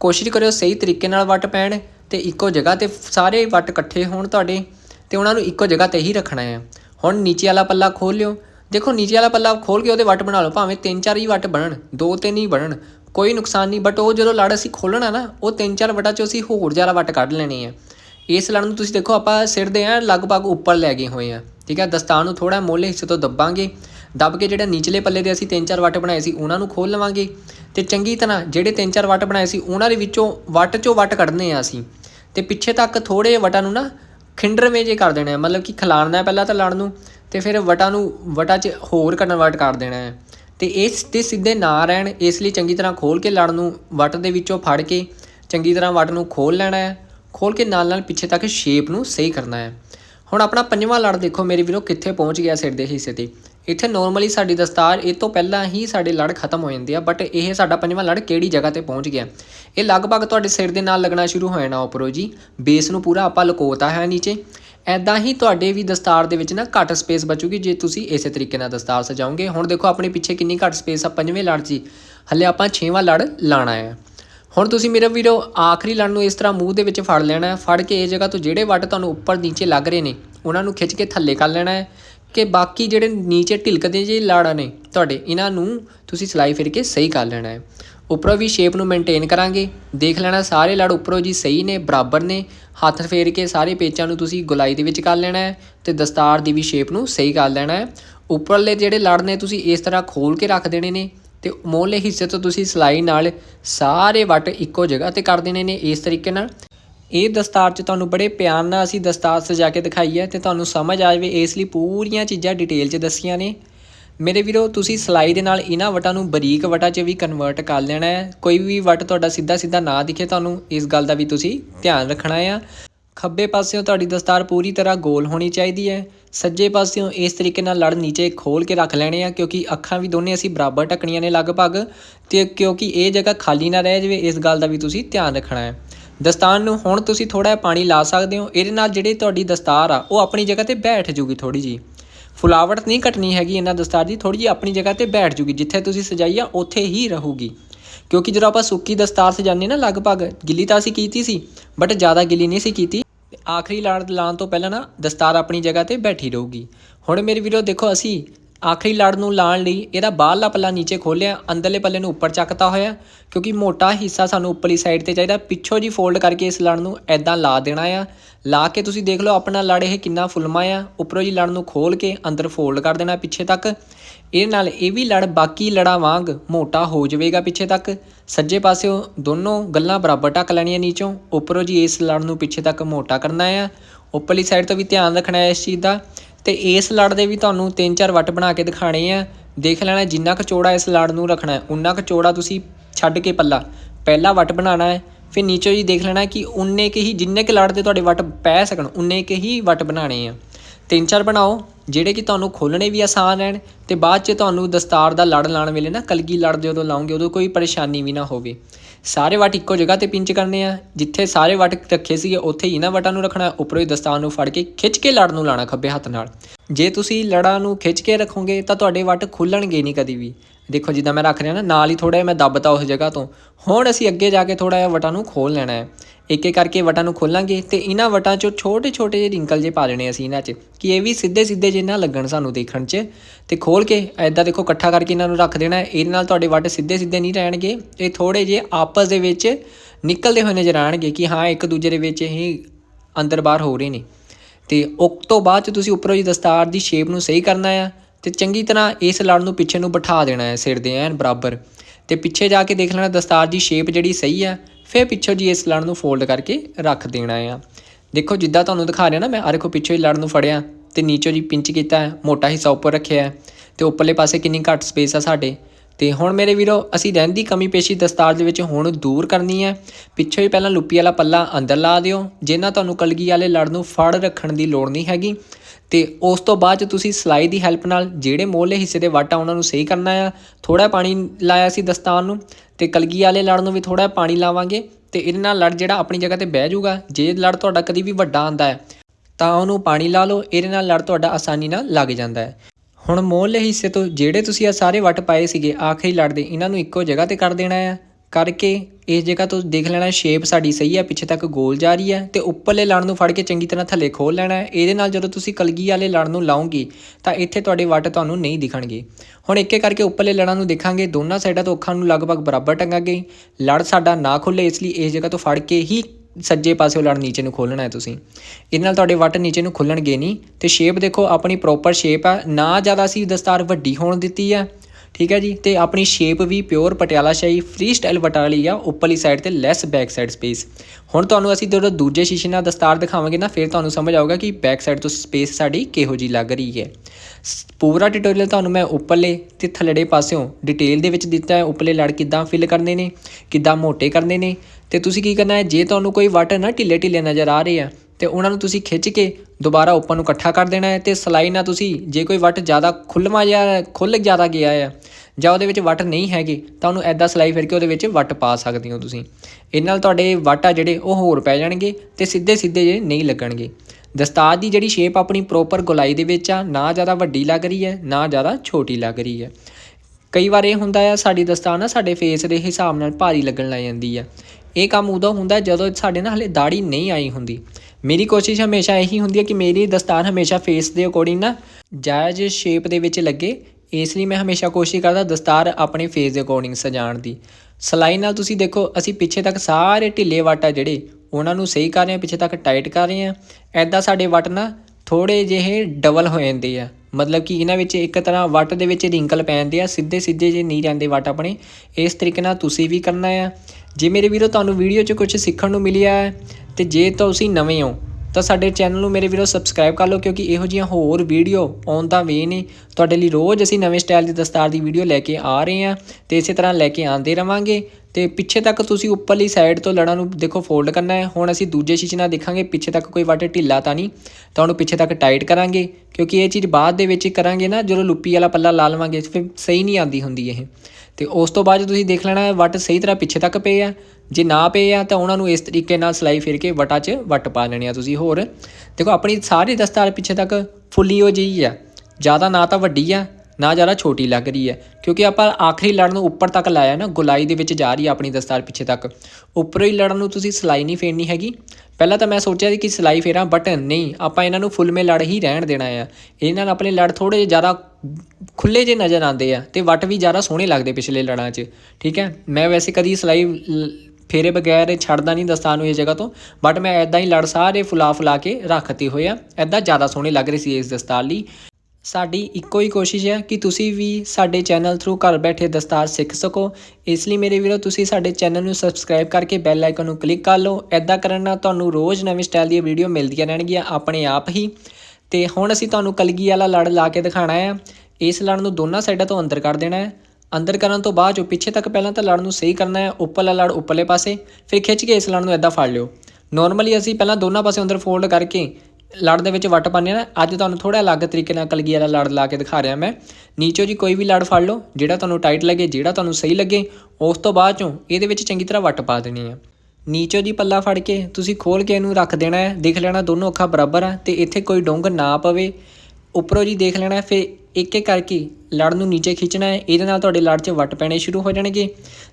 ਕੋਸ਼ਿਸ਼ ਕਰਿਓ ਸਹੀ ਤਰੀਕੇ ਨਾਲ ਵੱਟ ਪੈਣ ਤੇ ਇੱਕੋ ਜਗ੍ਹਾ ਤੇ ਸਾਰੇ ਵੱਟ ਇਕੱਠੇ ਹੋਣ ਤੁਹਾਡੇ ਤੇ ਉਹਨਾਂ ਨੂੰ ਇੱਕੋ ਜਗ੍ਹਾ ਤੇ ਹੀ ਰੱਖਣਾ ਹੈ। ਹੁਣ ਨੀਚੇ ਵਾਲਾ ਪੱਲਾ ਖੋਲ ਲਿਓ। ਦੇਖੋ, ਨੀਚੇ ਵਾਲਾ ਪੱਲਾ ਖੋਲ ਕੇ ਉਹਦੇ ਵੱਟ ਬਣਾ ਲਓ, ਭਾਵੇਂ ਤਿੰਨ ਚਾਰ ਹੀ ਵੱਟ ਬਣਨ, ਦੋ ਤਿੰਨ ਹੀ ਬਣਨ, ਕੋਈ ਨੁਕਸਾਨ ਨਹੀਂ ਬਟ ਉਹ ਜਦੋਂ ਲੜ ਅਸੀਂ ਖੋਲਣਾ ਨਾ, ਉਹ ਤਿੰਨ ਚਾਰ ਵਟਾਂ ਚੋਂ ਅਸੀਂ ਹੋਰ ਜ਼ਿਆਦਾ ਵੱਟ ਕੱਢ ਲੈਣੇ ਆ। ਇਸ ਲੜ ਨੂੰ ਤੁਸੀਂ ਦੇਖੋ, ਆਪਾਂ ਸਿਰ ਦੇ ਆ ਲਗਭਗ ਉੱਪਰ ਲੈ ਗਏ ਹੋਏ ਆ, ਠੀਕ ਹੈ ਦਸਤਾਨ ਨੂੰ ਥੋੜਾ ਮੋਲੇ ਹਿੱਸੇ ਤੋਂ ਦੱਬਾਂਗੇ, ਦੱਬ ਕੇ ਜਿਹੜੇ ਨੀਚਲੇ ਪੱਲੇ ਦੇ ਅਸੀਂ ਤਿੰਨ ਚਾਰ ਵੱਟ ਬਣਾਏ ਸੀ, ਉਹਨਾਂ ਨੂੰ ਖੋਲ ਲਵਾਂਗੇ। ਤੇ ਚੰਗੀ ਤਰ੍ਹਾਂ ਜਿਹੜੇ ਤਿੰਨ ਚਾਰ ਵੱਟ ਬਣਾਏ ਸੀ, ਉਹਨਾਂ ਦੇ ਵਿੱਚੋਂ ਵੱਟ ਚੋਂ ਵੱਟ ਕੱਢਨੇ ਆ ਅਸੀਂ। ਤੇ ਪਿੱਛੇ ਤੱਕ ਥੋੜੇ ਵਟਾਂ ਨੂੰ ਨਾ ਖਿੰਡਰਵੇਂ ਜੇ ਕਰ ਦੇਣਾ ਹੈ ਮਤਲਬ ਕਿ ਖਿਲਾਰਨਾ ਪਹਿਲਾਂ ਤਾਂ ਲੜ ਨੂੰ ਤੇ ਫਿਰ ਵਟਾਂ ਨੂੰ, ਵਟਾਂ 'ਚ ਹੋਰ ਕਨਵਰਟ ਕਰ ਦੇਣਾ ਹੈ। ਤੇ ਇਸ, ਤੇ ਸਿੱਧੇ ਨਾ ਰਹਿਣ, ਇਸ ਲਈ ਚੰਗੀ ਤਰ੍ਹਾਂ ਖੋਲ ਕੇ ਲੜ ਨੂੰ, ਵਟ ਦੇ ਵਿੱਚੋਂ ਫੜ ਕੇ ਚੰਗੀ ਤਰ੍ਹਾਂ ਵਟ ਨੂੰ ਖੋਲ ਲੈਣਾ ਹੈ। ਖੋਲ ਕੇ ਨਾਲ ਨਾਲ ਪਿੱਛੇ ਤੱਕ ਸ਼ੇਪ ਨੂੰ ਸਹੀ ਕਰਨਾ ਹੈ। ਹੁਣ ਆਪਣਾ ਪੰਜਵਾਂ ਲੜ ਦੇਖੋ, ਮੇਰੇ ਵੀਰੋ, ਕਿੱਥੇ ਪਹੁੰਚ ਗਿਆ ਸਿਰ ਦੇ ਹਿੱਸੇ ਤੇ। ਇੱਥੇ ਨਾਰਮਲੀ ਸਾਡੀ ਦਸਤਾਰ, ਇਹ ਤੋਂ ਪਹਿਲਾਂ ਹੀ ਸਾਡੇ ਲੜ ਖਤਮ ਹੋ ਜਾਂਦੀ ਆ ਬਟ ਇਹ ਸਾਡਾ ਪੰਜਵਾਂ ਲੜ ਕਿਹੜੀ ਜਗ੍ਹਾ ਤੇ ਪਹੁੰਚ ਗਿਆ? ਇਹ ਲਗਭਗ ਤੁਹਾਡੇ ਸਿਰ ਦੇ ਨਾਲ ਲੱਗਣਾ ਸ਼ੁਰੂ ਹੋ ਜਾਣਾ ਉੱਪਰੋਂ ਜੀ। ਬੇਸ ਨੂੰ ਪੂਰਾ ਆਪਾਂ ਲਕੋਤਾ ਹੈ ਨੀਚੇ। ਐਦਾਂ ਹੀ ਤੁਹਾਡੇ ਵੀ ਦਸਤਾਰ ਦੇ ਵਿੱਚ ਨਾ ਘੱਟ ਸਪੇਸ ਬਚੂਗੀ ਜੇ ਤੁਸੀਂ ਇਸੇ ਤਰੀਕੇ ਨਾਲ ਦਸਤਾਰ ਸਜਾਓਗੇ। ਹੁਣ ਦੇਖੋ ਆਪਣੇ ਪਿੱਛੇ ਕਿੰਨੀ ਘੱਟ ਸਪੇਸ ਆ, ਪੰਜਵੇਂ ਲੜ 'ਚ ਹੀ। ਆਪਾਂ ਛੇਵਾਂ ਲੜ ਲਾਣਾ ਹੈ। ਹੁਣ ਤੁਸੀਂ ਮੇਰੇ ਵੀਰੋ, ਆਖਰੀ ਲੜ ਨੂੰ ਇਸ ਤਰ੍ਹਾਂ ਮੂੰਹ ਦੇ ਵਿੱਚ ਫੜ ਲੈਣਾ ਹੈ। ਫੜ ਕੇ ਇਹ ਜਗ੍ਹਾ ਤੋਂ ਜਿਹੜੇ ਵੱਟ ਤੁਹਾਨੂੰ ਉੱਪਰ ਨੀਚੇ ਲੱਗ ਰਹੇ ਨੇ, ਉਹਨਾਂ ਨੂੰ ਖਿੱਚ ਕੇ ਥੱਲੇ ਕਰ ਲੈਣਾ ਹੈ ਕਿ ਬਾਕੀ ਜਿਹੜੇ ਨੀਚੇ ਢਿਲਕਦੇ ਜਿਹੇ ਲੜ ਨੇ, ਤੁਹਾਡੇ ਇਹਨਾਂ ਨੂੰ ਤੁਸੀਂ ਸਲਾਈ ਫਿਰ ਕੇ ਸਹੀ ਕਰ ਲੈਣਾ ਹੈ। ਉੱਪਰੋਂ ਵੀ ਸ਼ੇਪ ਨੂੰ ਮੇਨਟੇਨ ਕਰਾਂਗੇ। ਦੇਖ ਲੈਣਾ, ਸਾਰੇ ਲੜ ਉੱਪਰੋਂ ਜੀ ਸਹੀ ਨੇ, ਬਰਾਬਰ ਨੇ। ਹੱਥ ਫੇਰ ਕੇ ਸਾਰੇ ਪੇਚਾਂ ਨੂੰ ਤੁਸੀਂ ਗੁਲਾਈ ਦੇ ਵਿੱਚ ਕਰ ਲੈਣਾ ਹੈ ਤੇ ਦਸਤਾਰ ਦੀ ਵੀ ਸ਼ੇਪ ਨੂੰ ਸਹੀ ਕਰ ਲੈਣਾ ਹੈ। ਉੱਪਰਲੇ ਜਿਹੜੇ ਲੜ ਨੇ, ਤੁਸੀਂ ਇਸ ਤਰ੍ਹਾਂ ਖੋਲ ਕੇ ਰੱਖ ਦੇਣੇ ਨੇ ਤੇ ਮੋਹਲੇ ਹਿੱਸੇ ਤੋਂ ਤੁਸੀਂ ਸਲਾਈ ਨਾਲ ਸਾਰੇ ਵੱਟ ਇੱਕੋ ਜਗ੍ਹਾ ਤੇ ਕਰ ਦੇਣੇ ਨੇ ਇਸ ਤਰੀਕੇ ਨਾਲ। ਇਹ ਦਸਤਾਰ 'ਚ ਤੁਹਾਨੂੰ ਬੜੇ ਪਿਆਰ ਨਾਲ ਅਸੀਂ ਦਸਤਾਰ ਸਜਾ ਕੇ ਦਿਖਾਈ ਹੈ ਤੇ ਤੁਹਾਨੂੰ ਸਮਝ ਆ ਜਾਵੇ, ਇਸ ਲਈ ਪੂਰੀਆਂ ਚੀਜ਼ਾਂ ਡਿਟੇਲ 'ਚ ਦੱਸੀਆਂ ਨੇ। ਮੇਰੇ ਵੀਰੋ, ਤੁਸੀਂ ਸਲਾਈ ਦੇ ਨਾਲ ਇਹਨਾਂ ਵਟਾਂ ਨੂੰ ਬਰੀਕ ਵਟਾਂ 'ਚ ਵੀ ਕਨਵਰਟ ਕਰ ਲੈਣਾ ਹੈ। ਕੋਈ ਵੀ ਵਟ ਤੁਹਾਡਾ ਸਿੱਧਾ ਸਿੱਧਾ ਨਾ ਦਿਖੇ ਤੁਹਾਨੂੰ ਇਸ ਗੱਲ ਦਾ ਵੀ ਤੁਸੀਂ ਧਿਆਨ ਰੱਖਣਾ ਆ। ਖੱਬੇ ਪਾਸਿਓਂ ਤੁਹਾਡੀ ਦਸਤਾਰ ਪੂਰੀ ਤਰ੍ਹਾਂ ਗੋਲ ਹੋਣੀ ਚਾਹੀਦੀ ਹੈ। ਸੱਜੇ ਪਾਸਿਓਂ ਇਸ ਤਰੀਕੇ ਨਾਲ ਲੜ ਨੀਚੇ ਖੋਲ ਕੇ ਰੱਖ ਲੈਣੇ ਆ, ਕਿਉਂਕਿ ਅੱਖਾਂ ਵੀ ਦੋਨੇ ਅਸੀਂ ਬਰਾਬਰ ਢੱਕਣੀਆਂ ਨੇ ਲਗਭਗ। ਤੇ ਕਿਉਂਕਿ ਇਹ ਜਗ੍ਹਾ ਖਾਲੀ ਨਾ ਰਹਿ ਜਾਵੇ, ਇਸ ਗੱਲ ਦਾ ਵੀ ਤੁਸੀਂ ਧਿਆਨ ਰੱਖਣਾ ਹੈ। ਦਸਤਾਰ ਨੂੰ ਹੁਣ ਤੁਸੀਂ ਥੋੜਾ ਜਿਹਾ ਪਾਣੀ ਲਾ ਸਕਦੇ ਹੋ। ਇਹਦੇ ਨਾਲ ਜਿਹੜੀ ਤੁਹਾਡੀ ਦਸਤਾਰ ਆ, ਉਹ ਆਪਣੀ ਜਗ੍ਹਾ ਤੇ ਬੈਠ ਜੂਗੀ ਥੋੜੀ ਜੀ ਫੁਲਾਵਟ ਨਹੀਂ ਘਟਣੀ ਹੈਗੀ ਇਹਨਾਂ ਦਸਤਾਰ ਦੀ ਥੋੜੀ ਜਿਹੀ ਆਪਣੀ ਜਗ੍ਹਾ ਤੇ ਬੈਠ ਜੂਗੀ, ਜਿੱਥੇ ਤੁਸੀਂ ਸਜਾਈ ਆ, ਉੱਥੇ ਹੀ ਰਹੂਗੀ। ਕਿਉਂਕਿ ਜਦੋਂ ਆਪਾਂ ਸੁੱਕੀ ਦਸਤਾਰ ਸਜਾਉਂਦੇ ਨਾ ਲਗਭਗ, ਗਿੱਲੀ ਤਾਂ ਅਸੀਂ ਕੀਤੀ ਸੀ ਬਟ ਜ਼ਿਆਦਾ ਗਿੱਲੀ ਨਹੀਂ ਸੀ ਕੀਤੀ। ਆਖਰੀ ਲੜ ਲਾਉਣ ਤੋਂ ਪਹਿਲਾਂ ਨਾ ਦਸਤਾਰ ਆਪਣੀ ਜਗ੍ਹਾ ਤੇ ਬੈਠੀ ਰਹੂਗੀ। ਹੁਣ ਮੇਰੇ ਵੀਰੋ ਦੇਖੋ, ਅਸੀਂ ਆਖਰੀ ਲੜ ਨੂੰ ਲਾਉਣ ਲਈ ਇਹਦਾ ਬਾਹਰਲਾ ਪੱਲਾ ਨੀਚੇ ਖੋਲਿਆ ਅੰਦਰਲੇ ਪੱਲੇ ਨੂੰ ਉੱਪਰ ਚੱਕਤਾ ਹੋਇਆ, ਕਿਉਂਕਿ ਮੋਟਾ ਹਿੱਸਾ ਸਾਨੂੰ ਉੱਪਰਲੀ ਸਾਈਡ ਤੇ ਚਾਹੀਦਾ। ਪਿੱਛੋਂ ਜੀ ਫੋਲਡ ਕਰਕੇ ਇਸ ਲੜ ਨੂੰ ਐਦਾਂ ਲਾ ਦੇਣਾ ਆ। ਲਾ ਕੇ ਤੁਸੀਂ ਦੇਖ ਲਓ ਆਪਣਾ ਲੜ ਇਹ ਕਿੰਨਾ ਫੁਲਮਾ ਆ। ਉੱਪਰੋਂ ਜੀ ਲੜ ਨੂੰ ਖੋਲ ਕੇ ਅੰਦਰ ਫੋਲਡ ਕਰ ਦੇਣਾ ਪਿੱਛੇ ਤੱਕ। ਇਹ ਨਾਲ ਇਹ ਵੀ ਲੜ ਬਾਕੀ ਲੜਾਂ ਵਾਂਗ ਮੋਟਾ ਹੋ ਜਾਵੇਗਾ ਪਿੱਛੇ ਤੱਕ। ਸੱਜੇ ਪਾਸਿਓਂ ਦੋਨੋਂ ਗੱਲਾਂ ਬਰਾਬਰ ਢੱਕ ਲੈਣੀਆਂ ਨੀਚੋਂ। ਉੱਪਰੋਂ ਜੀ ਇਸ ਲੜ ਨੂੰ ਪਿੱਛੇ ਤੱਕ ਮੋਟਾ ਕਰਨਾ ਆ। ਉੱਪਰਲੀ ਸਾਈਡ ਤੋਂ ਵੀ ਧਿਆਨ ਰੱਖਣਾ ਹੈ ਇਸ ਚੀਜ਼ ਦਾ। ਤੇ ਇਸ ਲੜ ਦੇ ਵੀ ਤੁਹਾਨੂੰ 3-4 ਵੱਟ ਬਣਾ ਕੇ ਦਿਖਾਣੇ ਆ। ਦੇਖ ਲੈਣਾ, ਜਿੰਨਾ ਕੁ ਚੌੜਾ ਇਸ ਲੜ ਨੂੰ ਰੱਖਣਾ ਹੈ, ਉਨਾ ਕੁ ਚੌੜਾ ਤੁਸੀਂ ਛੱਡ ਕੇ ਪੱਲਾ। ਪਹਿਲਾ ਵੱਟ ਬਣਾਉਣਾ ਹੈ, ਫਿਰ ਨੀਚੇ ਜੀ ਦੇਖ ਲੈਣਾ ਕਿ ਉਨੇ ਕੇ ਹੀ ਜਿੰਨੇ ਕੁ ਲੜ ਦੇ ਤੁਹਾਡੇ ਵੱਟ ਪੈ ਸਕਣ, ਉਨੇ ਕੇ ਹੀ ਵੱਟ ਬਣਾਣੇ ਆ। ਤਿੰਨ ਚਾਰ ਬਣਾਓ, ਜਿਹੜੇ ਕਿ ਤੁਹਾਨੂੰ ਖੋਲਣੇ ਵੀ ਆਸਾਨ ਰਹਿਣ ਤੇ ਬਾਅਦ 'ਚ ਤੁਹਾਨੂੰ ਦਸਤਾਰ ਦਾ ਲੜ ਲਾਉਣ ਵੇਲੇ ਨਾ, ਕਲਗੀ ਲੜ ਦੇ ਉਦੋਂ ਲਾਉਂਗੇ, ਉਦੋਂ ਕੋਈ ਪਰੇਸ਼ਾਨੀ ਵੀ ਨਾ ਹੋਵੇ। ਸਾਰੇ ਵੱਟ ਇੱਕੋ ਜਗ੍ਹਾ ਤੇ ਪਿੰਚ ਕਰਨੇ ਆ। ਜਿੱਥੇ ਸਾਰੇ ਵੱਟ ਰੱਖੇ ਸੀਗੇ, ਉੱਥੇ ਹੀ ਇਹਨਾਂ ਵਟਾਂ ਨੂੰ ਰੱਖਣਾ, ਉੱਪਰੋਂ ਹੀ ਦਸਤਾਨ ਨੂੰ ਫੜ ਕੇ ਖਿੱਚ ਕੇ ਲੜ ਨੂੰ ਲਾਣਾ ਖੱਬੇ ਹੱਥ ਨਾਲ। ਜੇ ਤੁਸੀਂ ਲੜਾਂ ਨੂੰ ਖਿੱਚ ਕੇ ਰੱਖੋਗੇ, ਤਾਂ ਤੁਹਾਡੇ ਵੱਟ ਖੁੱਲਣਗੇ ਨਹੀਂ ਕਦੀ ਵੀ। ਦੇਖੋ, ਜਿੱਦਾਂ ਮੈਂ ਰੱਖ ਰਿਹਾ ਨਾ, ਨਾਲ ਹੀ ਥੋੜਾ ਜਿਹਾ ਮੈਂ ਦੱਬਤਾ ਉਸ ਜਗ੍ਹਾ ਤੋਂ। ਹੁਣ ਅਸੀਂ ਅੱਗੇ ਜਾ ਕੇ ਥੋੜਾ ਜਿਹਾ ਵਟਾਂ ਨੂੰ ਖੋਲ ਲੈਣਾ ਹੈ। ਇੱਕ ਇੱਕ ਕਰਕੇ ਵਟਾਂ ਨੂੰ ਖੋਲਾਂਗੇ ਤੇ ਇਹਨਾਂ ਵਟਾਂ 'ਚੋਂ ਛੋਟੇ ਛੋਟੇ ਜਿਹੇ ਰਿੰਕਲ ਜੇ ਪਾ ਲੈਣੇ ਅਸੀਂ ਇਹਨਾਂ 'ਚ, ਕਿ ਇਹ ਵੀ ਸਿੱਧੇ ਸਿੱਧੇ ਜਿਹੇ ਨਾ ਲੱਗਣ ਸਾਨੂੰ ਦੇਖਣ 'ਚ। ਤੇ ਖੋਲ ਕੇ ਐਦਾਂ ਦੇਖੋ ਇਕੱਠਾ ਕਰਕੇ ਇਹਨਾਂ ਨੂੰ ਰੱਖ ਦੇਣਾ, ਇਹਦੇ ਨਾਲ ਤੁਹਾਡੇ ਵੱਟ ਸਿੱਧੇ ਸਿੱਧੇ ਨਹੀਂ ਰਹਿਣਗੇ, ਇਹ ਥੋੜੇ ਜਿਹੇ ਆਪਸ ਦੇ ਵਿੱਚ ਨਿਕਲਦੇ ਹੋਏ ਨਜ਼ਰ ਆਣਗੇ ਕਿ ਹਾਂ, ਇੱਕ ਦੂਜੇ ਦੇ ਵਿੱਚ ਇਹ ਅੰਦਰ ਬਾਹਰ ਹੋ ਰਹੇ ਨੇ। ਤੇ ਉਹ ਤੋਂ ਬਾਅਦ ਚ ਤੁਸੀਂ ਉੱਪਰੋਂ ਜੀ ਦਸਤਾਰ ਦੀ ਸ਼ੇਪ ਨੂੰ ਸਹੀ ਕਰਨਾ ਆ ਤੇ ਚੰਗੀ ਤਰ੍ਹਾਂ ਇਸ ਲੜ ਨੂੰ ਪਿੱਛੇ ਨੂੰ ਬਿਠਾ ਦੇਣਾ ਹੈ ਸਿਰ ਦੇ ਐਨ ਬਰਾਬਰ। ਤੇ ਪਿੱਛੇ ਜਾ ਕੇ ਦੇਖ ਲੈਣਾ ਦਸਤਾਰ ਦੀ ਸ਼ੇਪ ਜਿਹੜੀ ਸਹੀ ਆ ਫਿਰ ਪਿੱਛੋਂ ਜੀ ਇਸ ਲੜ ਨੂੰ ਫੋਲਡ ਕਰਕੇ ਰੱਖ ਦੇਣਾ ਆ। ਦੇਖੋ ਜਿੱਦਾਂ ਤੁਹਾਨੂੰ ਦਿਖਾ ਰਿਹਾ ਨਾ, ਮੈਂ ਆ ਦੇਖੋ ਪਿੱਛੋਂ ਹੀ ਲੜ ਨੂੰ ਫੜਿਆ ਤੇ ਨੀਚੋਂ ਜੀ ਪਿੰਚ ਕੀਤਾ ਹੈ, ਮੋਟਾ ਹਿੱਸਾ ਉੱਪਰ ਰੱਖਿਆ ਹੈ ਤੇ ਉੱਪਰਲੇ ਪਾਸੇ ਕਿੰਨੀ ਘੱਟ ਸਪੇਸ ਆ ਸਾਡੇ। ਤੇ ਹੁਣ ਮੇਰੇ ਵੀਰੋ, ਅਸੀਂ ਰਹਿੰਦੀ ਕਮੀ ਪੇਸ਼ੀ ਦਸਤਾਰ ਦੇ ਵਿੱਚ ਹੁਣ ਦੂਰ ਕਰਨੀ ਹੈ। ਪਿੱਛੋਂ ਹੀ ਪਹਿਲਾਂ ਲੁੱਪੀ ਵਾਲਾ ਪੱਲਾ ਅੰਦਰ ਲਾ ਦਿਓ। ਜਿੰਨਾ ਤੁਹਾਨੂੰ ਕਲਗੀ ਵਾਲੇ ਲੜ ਨੂੰ ਫੜ ਰੱਖਣ ਦੀ ਲੋੜ ਨਹੀਂ ਹੈਗੀ ਤੇ ਉਸ ਤੋਂ ਬਾਅਦ 'ਚ ਤੁਸੀਂ ਸਲਾਈ ਦੀ ਹੈਲਪ ਨਾਲ ਜਿਹੜੇ ਮੋਹਲੇ ਹਿੱਸੇ ਦੇ ਵੱਟ ਆ, ਉਹਨਾਂ ਨੂੰ ਸਹੀ ਕਰਨਾ ਆ ਥੋੜਾ ਪਾਣੀ ਲਾਇਆ ਸੀ ਦਸਤਾਨ ਨੂੰ ਤੇ ਕਲਗੀ ਵਾਲੇ ਲੜ ਨੂੰ ਵੀ ਥੋੜਾ ਪਾਣੀ ਲਾਵਾਂਗੇ ਤੇ ਇਹਦੇ ਨਾਲ ਲੜ ਜਿਹੜਾ ਆਪਣੀ ਜਗ੍ਹਾ ਤੇ ਬਹਿ ਜਾਊਗਾ, ਜੇ ਲੜ ਤੁਹਾਡਾ ਕਦੀ ਵੀ ਵੱਡਾ ਆਂਦਾ ਹੈ, ਤਾਂ ਉਹਨੂੰ ਪਾਣੀ ਲਾ ਲਓ, ਇਹਦੇ ਨਾਲ ਲੜ ਤੁਹਾਡਾ ਆਸਾਨੀ ਨਾਲ ਲੱਗ ਜਾਂਦਾ ਹੈ। ਹੁਣ ਮੋਹਲੇ ਹਿੱਸੇ ਤੋਂ ਜਿਹੜੇ ਤੁਸੀਂ ਆ ਸਾਰੇ ਵੱਟ ਪਾਏ ਸੀਗੇ, ਆਖਰੀ ਲੜ ਦੇ, ਇਹਨਾਂ ਨੂੰ ਇੱਕੋ ਜਗ੍ਹਾ ਤੇ ਕਰ ਦੇਣਾ ਆ। ਕਰਕੇ ਇਸ ਜਗ੍ਹਾ ਤੋਂ ਦੇਖ ਲੈਣਾ ਸ਼ੇਪ ਸਾਡੀ ਸਹੀ ਹੈ, ਪਿੱਛੇ ਤੱਕ ਗੋਲ ਜਾ ਰਹੀ ਹੈ ਤੇ ਉੱਪਰਲੇ ਲੜ ਨੂੰ ਫੜ ਕੇ ਚੰਗੀ ਤਰ੍ਹਾਂ ਥੱਲੇ ਖੋਲ ਲੈਣਾ ਹੈ। ਇਹਦੇ ਨਾਲ ਜਦੋਂ ਤੁਸੀਂ ਕਲਗੀ ਵਾਲੇ ਲੜ ਨੂੰ ਲਾਉਂਗੇ, ਤਾਂ ਇੱਥੇ ਤੁਹਾਡੇ ਵੱਟ ਤੁਹਾਨੂੰ ਨਹੀਂ ਦਿਖਣਗੇ। ਹੁਣ ਇੱਕ ਇੱਕ ਕਰਕੇ ਉੱਪਰਲੇ ਲੜਾਂ ਨੂੰ ਦੇਖਾਂਗੇ, ਦੋਨਾਂ ਸਾਈਡਾਂ ਤੋਂ ਅੱਖਾਂ ਨੂੰ ਲਗਭਗ ਬਰਾਬਰ ਟੰਗਾਂਗੇ। ਲੜ ਸਾਡਾ ਨਾ ਖੁੱਲੇ ਇਸ ਲਈ ਇਸ ਜਗ੍ਹਾ ਤੋਂ ਫੜ ਕੇ ਹੀ ਸੱਜੇ ਪਾਸਿਓਂ ਲੜ ਨੀਚੇ ਨੂੰ ਖੋਲਣਾ ਹੈ ਤੁਸੀਂ। ਇਹਦੇ ਨਾਲ ਤੁਹਾਡੇ ਵੱਟ ਨੀਚੇ ਨੂੰ ਖੁੱਲਣਗੇ ਨਹੀਂ। ਤੇ ਸ਼ੇਪ ਦੇਖੋ, ਆਪਣੀ ਪ੍ਰੋਪਰ ਸ਼ੇਪ ਆ। ਨਾ ਜ਼ਿਆਦਾ ਅਸੀਂ ਦਸਤਾਰ ਵੱਡੀ ਹੋਣ ਦਿੱਤੀ ਹੈ। ਠੀਕ ਹੈ ਜੀ, ਤੇ ਆਪਣੀ ਸ਼ੇਪ ਵੀ pure Patiala Shahi freestyle ਵਟਾਲੀ ਆ, ਉੱਪਰਲੀ ਸਾਈਡ ਤੇ ਲੈਸ ਬੈਕ ਸਾਈਡ ਸਪੇਸ ਹੁਣ ਤੁਹਾਨੂੰ ਅਸੀਂ ਜਦੋਂ ਦੂਜੇ ਸ਼ੀਸ਼ੇ ਨਾਲ ਦਸਤਾਰ ਦਿਖਾਵਾਂਗੇ ਨਾ, ਫਿਰ ਤੁਹਾਨੂੰ ਸਮਝ ਆਊਗਾ ਕਿ ਬੈਕ ਸਾਈਡ ਤੋਂ ਸਪੇਸ ਸਾਡੀ ਕਿਹੋ ਜੀ ਲੱਗ ਰਹੀ ਹੈ। ਸ- ਪੂਰਾ ਟਿਊਟੋਰੀਅਲ ਤੁਹਾਨੂੰ ਮੈਂ ਉੱਪਰਲੇ ਤੇ ਥੱਲੜੇ ਪਾਸਿਓਂ ਡਿਟੇਲ ਦੇ ਵਿੱਚ ਦਿੱਤਾ ਹੈ, ਉੱਪਰਲੇ ਲੜ ਕਿੱਦਾਂ ਫਿਲ ਕਰਨੇ ਨੇ, ਕਿੱਦਾਂ ਮੋਟੇ ਕਰਨੇ ਨੇ। ਤੇ ਤੁਸੀਂ ਕੀ ਕਰਨਾ ਹੈ, ਜੇ ਤੁਹਾਨੂੰ ਕੋਈ ਵੱਟ ਨਾ ਢਿੱਲੇ ਢਿੱਲੇ ਨਜ਼ਰ ਆ ਰਹੇ ਆ ਤੇ ਉਹਨਾਂ ਨੂੰ ਤੁਸੀਂ ਖਿੱਚ ਕੇ ਦੁਬਾਰਾ ਉੱਪਰ ਨੂੰ ਇਕੱਠਾ ਕਰ ਦੇਣਾ ਹੈ ਤੇ ਸਲਾਈ ਨਾਲ ਤੁਸੀਂ ਜੇ ਕੋਈ ਵੱਟ ਜ਼ਿਆਦਾ ਖੁੱਲਵਾ ਜਾਂ ਖੁੱਲ ਜ਼ਿਆਦਾ ਗਿਆ ਹੈ ਜਾਂ ਉਹਦੇ ਵਿੱਚ ਵੱਟ ਨਹੀਂ ਹੈਗੀ, ਤਾਂ ਉਹਨੂੰ ਐਦਾਂ ਸਲਾਈ ਫਿਰ ਕੇ ਉਹਦੇ ਵਿੱਚ ਵੱਟ ਪਾ ਸਕਦੇ ਹੋ ਤੁਸੀਂ। ਇਹ ਨਾਲ ਤੁਹਾਡੇ ਵੱਟ ਆ ਜਿਹੜੇ ਉਹ ਹੋਰ ਪੈ ਜਾਣਗੇ ਤੇ ਸਿੱਧੇ ਸਿੱਧੇ ਜੇ ਨਹੀਂ ਲੱਗਣਗੇ। ਦਸਤਾਰ ਦੀ ਜਿਹੜੀ ਸ਼ੇਪ ਆਪਣੀ ਪ੍ਰੋਪਰ ਗੁਲਾਈ ਦੇ ਵਿੱਚ ਆ, ਨਾ ਜ਼ਿਆਦਾ ਵੱਡੀ ਲੱਗ ਰਹੀ ਹੈ, ਨਾ ਜ਼ਿਆਦਾ ਛੋਟੀ ਲੱਗ ਰਹੀ ਹੈ। ਕਈ ਵਾਰ ਇਹ ਹੁੰਦਾ ਆ, ਸਾਡੀ ਦਸਤਾਰ ਨਾ ਸਾਡੇ ਫੇਸ ਦੇ ਹਿਸਾਬ ਨਾਲ ਭਾਰੀ ਲੱਗਣ ਲੱਗ ਜਾਂਦੀ ਆ। ਇਹ ਕੰਮ ਉਦੋਂ ਹੁੰਦਾ ਜਦੋਂ ਸਾਡੇ ਨਾਲ ਹਲੇ ਦਾੜੀ ਨਹੀਂ ਆਈ ਹੁੰਦੀ। ਮੇਰੀ ਕੋਸ਼ਿਸ਼ ਹਮੇਸ਼ਾ ਇਹੀ ਹੁੰਦੀ ਹੈ ਕਿ ਮੇਰੀ ਦਸਤਾਰ ਹਮੇਸ਼ਾ ਫੇਸ ਦੇ ਅਕੋਰਡਿੰਗ ਨਾ ਜਾਇਜ਼ ਸ਼ੇਪ ਦੇ ਵਿੱਚ ਲੱਗੇ। ਇਸ ਲਈ ਮੈਂ ਹਮੇਸ਼ਾ ਕੋਸ਼ਿਸ਼ ਕਰਦਾ ਦਸਤਾਰ ਆਪਣੇ ਫੇਸ ਦੇ ਅਕੋਰਡਿੰਗ ਸਜਾਉਣ ਦੀ। ਸਲਾਈ ਨਾਲ ਤੁਸੀਂ ਦੇਖੋ, ਅਸੀਂ ਪਿੱਛੇ ਤੱਕ ਸਾਰੇ ਢਿੱਲੇ ਵੱਟ ਆ ਜਿਹੜੇ, ਉਹਨਾਂ ਨੂੰ ਸਹੀ ਕਰ ਰਹੇ ਹਾਂ, ਪਿੱਛੇ ਤੱਕ ਟਾਈਟ ਕਰ ਰਹੇ ਹਾਂ। ਐਦਾਂ ਸਾਡੇ ਵੱਟ ਨਾ ਥੋੜੇ ਜਿਹੇ ਡਬਲ ਹੋ ਜਾਂਦੇ ਆ। ਮਤਲਬ ਕਿ ਇਹਨਾਂ ਵਿੱਚ ਇੱਕ ਤਰ੍ਹਾਂ ਵੱਟ ਦੇ ਵਿੱਚ ਰਿੰਕਲ ਪੈਂਦੇ ਆ, ਸਿੱਧੇ ਸਿੱਧੇ ਜੇ ਨਹੀਂ ਜਾਂਦੇ ਵੱਟ ਆਪਣੇ। ਇਸ ਤਰੀਕੇ ਨਾਲ ਤੁਸੀਂ ਵੀ ਕਰਨਾ ਆ। ਜੇ ਮੇਰੇ ਵੀਰੋ ਤੁਹਾਨੂੰ ਵੀਡੀਓ 'ਚ ਕੁਝ ਸਿੱਖਣ ਨੂੰ ਮਿਲਿਆ ਹੈ, ਤੇ ਜੇ ਤੁਸੀਂ ਨਵੇਂ ਹੋ ਤਾਂ ਸਾਡੇ ਚੈਨਲ ਨੂੰ ਮੇਰੇ ਵੀਰੋ ਸਬਸਕ੍ਰਾਈਬ ਕਰ ਲਓ ਕਿਉਂਕਿ ਇਹੋ ਜਿਹੀਆਂ ਹੋਰ ਵੀਡੀਓ ਆਉਣ ਦਾ ਵੇ ਨੇ। ਤੁਹਾਡੇ ਲਈ ਰੋਜ਼ ਅਸੀਂ ਨਵੇਂ ਸਟਾਈਲ ਦੀ ਦਸਤਾਰ ਦੀ ਵੀਡੀਓ ਲੈ ਕੇ ਆ ਰਹੇ ਹਾਂ ਤੇ ਇਸੇ ਤਰ੍ਹਾਂ ਲੈ ਕੇ ਆਉਂਦੇ ਰਵਾਂਗੇ। ਤੇ ਪਿੱਛੇ ਤੱਕ ਤੁਸੀਂ ਉੱਪਰਲੀ ਸਾਈਡ ਤੋਂ ਲੜਾਂ ਨੂੰ ਦੇਖੋ ਫੋਲਡ ਕਰਨਾ ਹੈ। ਹੁਣ ਅਸੀਂ ਦੂਜੇ ਸ਼ੀਸ਼ੇ ਨਾਲ ਦੇਖਾਂਗੇ, ਪਿੱਛੇ ਤੱਕ ਕੋਈ ਵਾਟ ਢਿੱਲਾ ਤਾਂ ਨਹੀਂ। ਤਾਂ ਉਹਨੂੰ ਪਿੱਛੇ ਤੱਕ ਟਾਈਟ ਕਰਾਂਗੇ ਕਿਉਂਕਿ ਇਹ ਚੀਜ਼ ਬਾਅਦ ਦੇ ਵਿੱਚ ਕਰਾਂਗੇ ਨਾ, ਜਦੋਂ ਲੁੱਪੀ ਵਾਲਾ ਪੱਲਾ ਲਾ ਲਵਾਂਗੇ, ਫਿਰ ਸਹੀ ਨਹੀਂ ਆਉਂਦੀ ਹੁੰਦੀ ਇਹ। ਤੇ ਉਸ ਤੋਂ ਬਾਅਦ ਤੁਸੀਂ ਦੇਖ ਲੈਣਾ ਹੈ ਵੱਟ ਸਹੀ ਤਰ੍ਹਾਂ ਪਿੱਛੇ ਤੱਕ ਪਏ ਆ। ਜੇ ਨਾ ਪਏ ਆ ਤਾਂ ਉਹਨਾਂ ਨੂੰ ਇਸ ਤਰੀਕੇ ਨਾਲ ਸਲਾਈ ਫੇਰ ਕੇ ਵਟਾ 'ਚ ਵੱਟ ਪਾ ਲੈਣੇ ਆ ਤੁਸੀਂ ਹੋਰ। ਦੇਖੋ, ਆਪਣੀ ਸਾਰੀ ਦਸਤਾਰ ਪਿੱਛੇ ਤੱਕ ਫੁੱਲੀ ਹੋ ਜਿਹੀ ਆ। ਜ਼ਿਆਦਾ ਨਾ ਤਾਂ ਵੱਡੀ ਆ, ਨਾ ਜ਼ਿਆਦਾ ਛੋਟੀ ਲੱਗ ਰਹੀ ਹੈ ਕਿਉਂਕਿ ਆਪਾਂ ਆਖਰੀ ਲੜ ਨੂੰ ਉੱਪਰ ਤੱਕ ਲਾਇਆ ਨਾ, ਗੁਲਾਈ ਦੇ ਵਿੱਚ ਜਾ ਰਹੀ ਆ ਆਪਣੀ ਦਸਤਾਰ ਪਿੱਛੇ ਤੱਕ। ਉੱਪਰੋਂ ਹੀ ਲੜਨ ਨੂੰ ਤੁਸੀਂ ਸਲਾਈ ਨਹੀਂ ਫੇਰਨੀ ਹੈਗੀ। ਪਹਿਲਾਂ ਤਾਂ ਮੈਂ ਸੋਚਿਆ ਸੀ ਕਿ ਸਲਾਈ ਫੇਰਾਂ ਬਟ ਨਹੀਂ, ਆਪਾਂ ਇਹਨਾਂ ਨੂੰ ਫੁੱਲਮੇ ਲੜ ਹੀ ਰਹਿਣ ਦੇਣਾ ਆ। ਇਹ ਨਾਲ ਆਪਣੇ ਲੜ ਥੋੜੇ ਜਿਹੇ ਜ਼ਿਆਦਾ ਖੁੱਲੇ ਜੇ ਨਜ਼ਰ ਆਉਂਦੇ ਆ ਤੇ ਵੱਟ ਵੀ ਜ਼ਿਆਦਾ ਸੋਹਣੇ ਲੱਗਦੇ ਪਿਛਲੇ ਲੜਾਂ 'ਚ, ਠੀਕ ਹੈ? ਮੈਂ ਵੈਸੇ ਕਦੀ ਸਲਾਈ ਫੇਰੇ ਬਗੈਰ ਛੱਡਦਾ ਨਹੀਂ ਦਸਤਾਰ ਨੂੰ ਇਹ ਜਗ੍ਹਾ ਤੋਂ ਬਟ ਮੈਂ ਐਦਾਂ ਹੀ ਲੜ ਸਾਰੇ ਫੁਲਾ ਫੁਲਾ ਕੇ ਰੱਖਤੇ ਹੋਏ ਆ ਐਦਾਂ ਜ਼ਿਆਦਾ ਸੋਹਣੇ ਲੱਗ ਰਹੇ ਸੀ ਇਸ ਦਸਤਾਰ ਲਈ। ਸਾਡੀ ਇੱਕੋ ਹੀ ਕੋਸ਼ਿਸ਼ ਹੈ ਕਿ ਤੁਸੀਂ ਵੀ ਸਾਡੇ ਚੈਨਲ ਥਰੂ ਘਰ ਬੈਠੇ ਦਸਤਾਰ ਸਿੱਖ ਸਕੋ। ਇਸ ਲਈ ਮੇਰੇ ਵੀਰੋ, ਤੁਸੀਂ ਸਾਡੇ ਚੈਨਲ ਨੂੰ ਸਬਸਕ੍ਰਾਈਬ ਕਰਕੇ ਬੈਲ ਆਈਕਨ ਨੂੰ ਕਲਿੱਕ ਕਰ ਲਓ। ਐਦਾਂ ਕਰਨ ਨਾਲ ਤੁਹਾਨੂੰ ਰੋਜ਼ ਨਵੀਂ ਸਟਾਈਲ ਦੀਆਂ ਵੀਡੀਓ ਮਿਲਦੀਆਂ ਰਹਿਣਗੀਆਂ ਆਪਣੇ ਆਪ ਹੀ। ਤੇ ਹੁਣ ਅਸੀਂ ਤੁਹਾਨੂੰ ਕਲਗੀ ਵਾਲਾ ਲੜ ਲਾ ਕੇ ਦਿਖਾਣਾ ਹੈ। ਇਸ ਲੜ ਨੂੰ ਦੋਨਾਂ ਸਾਈਡਾਂ ਤੋਂ ਅੰਦਰ ਕਰ ਦੇਣਾ ਹੈ। ਅੰਦਰ ਕਰਨ ਤੋਂ ਬਾਅਦ ਜੋ ਪਿੱਛੇ ਤੱਕ ਪਹਿਲਾਂ ਤਾਂ ਲੜ ਨੂੰ ਸਹੀ ਕਰਨਾ ਹੈ, ਉੱਪਰਲਾ ਲੜ ਉੱਪਰਲੇ ਪਾਸੇ, ਫਿਰ ਖਿੱਚ ਕੇ ਇਸ ਲੜ ਨੂੰ ਐਦਾਂ ਫੜ ਲਿਓ। ਨਾਰਮਲੀ ਅਸੀਂ ਪਹਿਲਾਂ ਦੋਨਾਂ ਪਾਸੇ ਅੰਦਰ ਫੋਲਡ ਕਰਕੇ ਲੜ ਦੇ ਵਿੱਚ ਵੱਟ ਪਾਉਂਦੇ ਆ ਨਾ, ਅੱਜ ਤੁਹਾਨੂੰ ਥੋੜਾ ਅਲੱਗ ਤਰੀਕੇ ਨਾਲ ਕਲਗੀ ਵਾਲਾ ਲੜ ਲਾ ਕੇ ਦਿਖਾ ਰਿਹਾ ਮੈਂ। ਨੀਚੋਂ ਜੀ ਕੋਈ ਵੀ ਲੜ ਫੜ ਲਓ, ਜਿਹੜਾ ਤੁਹਾਨੂੰ ਟਾਈਟ ਲੱਗੇ, ਜਿਹੜਾ ਤੁਹਾਨੂੰ ਸਹੀ ਲੱਗੇ, ਉਸ ਤੋਂ ਬਾਅਦ ਚੋਂ ਇਹਦੇ ਵਿੱਚ ਚੰਗੀ ਤਰ੍ਹਾਂ ਵੱਟ ਪਾ ਦੇਣੀ ਹੈ। ਨੀਚੋਂ ਜੀ ਪੱਲਾ ਫੜ ਕੇ ਤੁਸੀਂ ਖੋਲ ਕੇ ਇਹਨੂੰ ਰੱਖ ਦੇਣਾ ਹੈ, ਦੇਖ ਲੈਣਾ ਦੋਨੋਂ ਅੱਖਾਂ ਬਰਾਬਰ ਆ ਤੇ ਇੱਥੇ ਕੋਈ ਡੋਂਗ ਨਾ ਪਵੇ। ਉੱਪਰੋਂ ਜੀ ਦੇਖ ਲੈਣਾ ਫਿਰ ਇੱਕ ਇੱਕ ਕਰਕੇ ਲੜ ਨੂੰ ਨੀਚੇ ਖਿੱਚਣਾ ਹੈ, ਇਹਦੇ ਨਾਲ ਤੁਹਾਡੇ ਲੜ 'ਚ ਵੱਟ ਪੈਣੇ ਸ਼ੁਰੂ ਹੋ ਜਾਣਗੇ।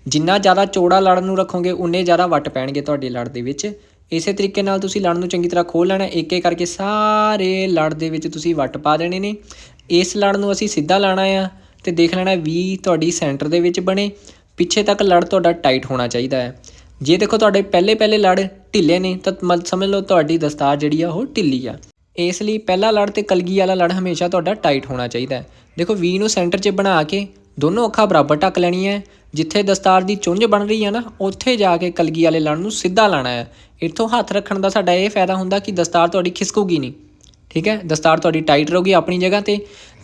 ਜਿੰਨਾ ਜ਼ਿਆਦਾ ਚੌੜਾ ਲੜ ਨੂੰ ਰੱਖੋਗੇ, ਉਨੇ ਜ਼ਿਆਦਾ ਵੱਟ ਪੈਣਗੇ ਤੁਹਾਡੇ ਲੜ ਦੇ ਵਿੱਚ। ਇਸੇ ਤਰੀਕੇ ਨਾਲ ਤੁਸੀਂ ਲੜ ਨੂੰ ਚੰਗੀ ਤਰ੍ਹਾਂ ਖੋਲ ਲੈਣਾ ਇੱਕ ਇੱਕ ਕਰਕੇ ਸਾਰੇ ਲੜ ਦੇ ਵਿੱਚ ਤੁਸੀਂ ਵੱਟ ਪਾ ਦੇਣੇ ਨੇ। ਇਸ ਲੜ ਨੂੰ ਅਸੀਂ ਸਿੱਧਾ ਲਾਣਾ ਆ ਤੇ ਦੇਖ ਲੈਣਾ ਵੀ ਤੁਹਾਡੀ ਸੈਂਟਰ ਦੇ ਵਿੱਚ ਬਣੇ। ਪਿੱਛੇ ਤੱਕ ਲੜ ਤੁਹਾਡਾ ਟਾਈਟ ਹੋਣਾ ਚਾਹੀਦਾ ਹੈ। ਜੇ ਦੇਖੋ ਤੁਹਾਡੇ ਪਹਿਲੇ ਪਹਿਲੇ ਲੜ ਢਿੱਲੇ ਨੇ, ਤਾਂ ਮਤ ਸਮਝ ਲਓ ਤੁਹਾਡੀ ਦਸਤਾਰ ਜਿਹੜੀ ਆ ਉਹ ਢਿੱਲੀ ਆ। ਇਸ ਲਈ ਪਹਿਲਾ ਲੜ ਤੇ ਕਲਗੀ ਵਾਲਾ ਲੜ ਹਮੇਸ਼ਾ ਤੁਹਾਡਾ ਟਾਈਟ ਹੋਣਾ ਚਾਹੀਦਾ ਹੈ। ਦੇਖੋ ਵੀ ਨੂੰ ਸੈਂਟਰ 'ਚ ਬਣਾ ਕੇ ਦੋਨੋਂ ਅੱਖਾਂ ਬਰਾਬਰ ਢੱਕ ਲੈਣੀਆਂ ਹੈ। ਜਿੱਥੇ ਦਸਤਾਰ ਦੀ ਚੁੰਝ ਬਣ ਰਹੀ ਹੈ ਨਾ, ਉੱਥੇ ਜਾ ਕੇ ਕਲਗੀ ਵਾਲੇ ਲੜ ਨੂੰ ਸਿੱਧਾ ਲਾਣਾ ਹੈ। ਇੱਥੋਂ ਹੱਥ ਰੱਖਣ ਦਾ ਸਾਡਾ ਇਹ ਫਾਇਦਾ ਹੁੰਦਾ ਕਿ ਦਸਤਾਰ ਤੁਹਾਡੀ ਖਿਸਕੂਗੀ ਨਹੀਂ। ਠੀਕ ਹੈ? ਦਸਤਾਰ ਤੁਹਾਡੀ ਟਾਈਟ ਰਹੂਗੀ ਆਪਣੀ ਜਗ੍ਹਾ ਤੇ।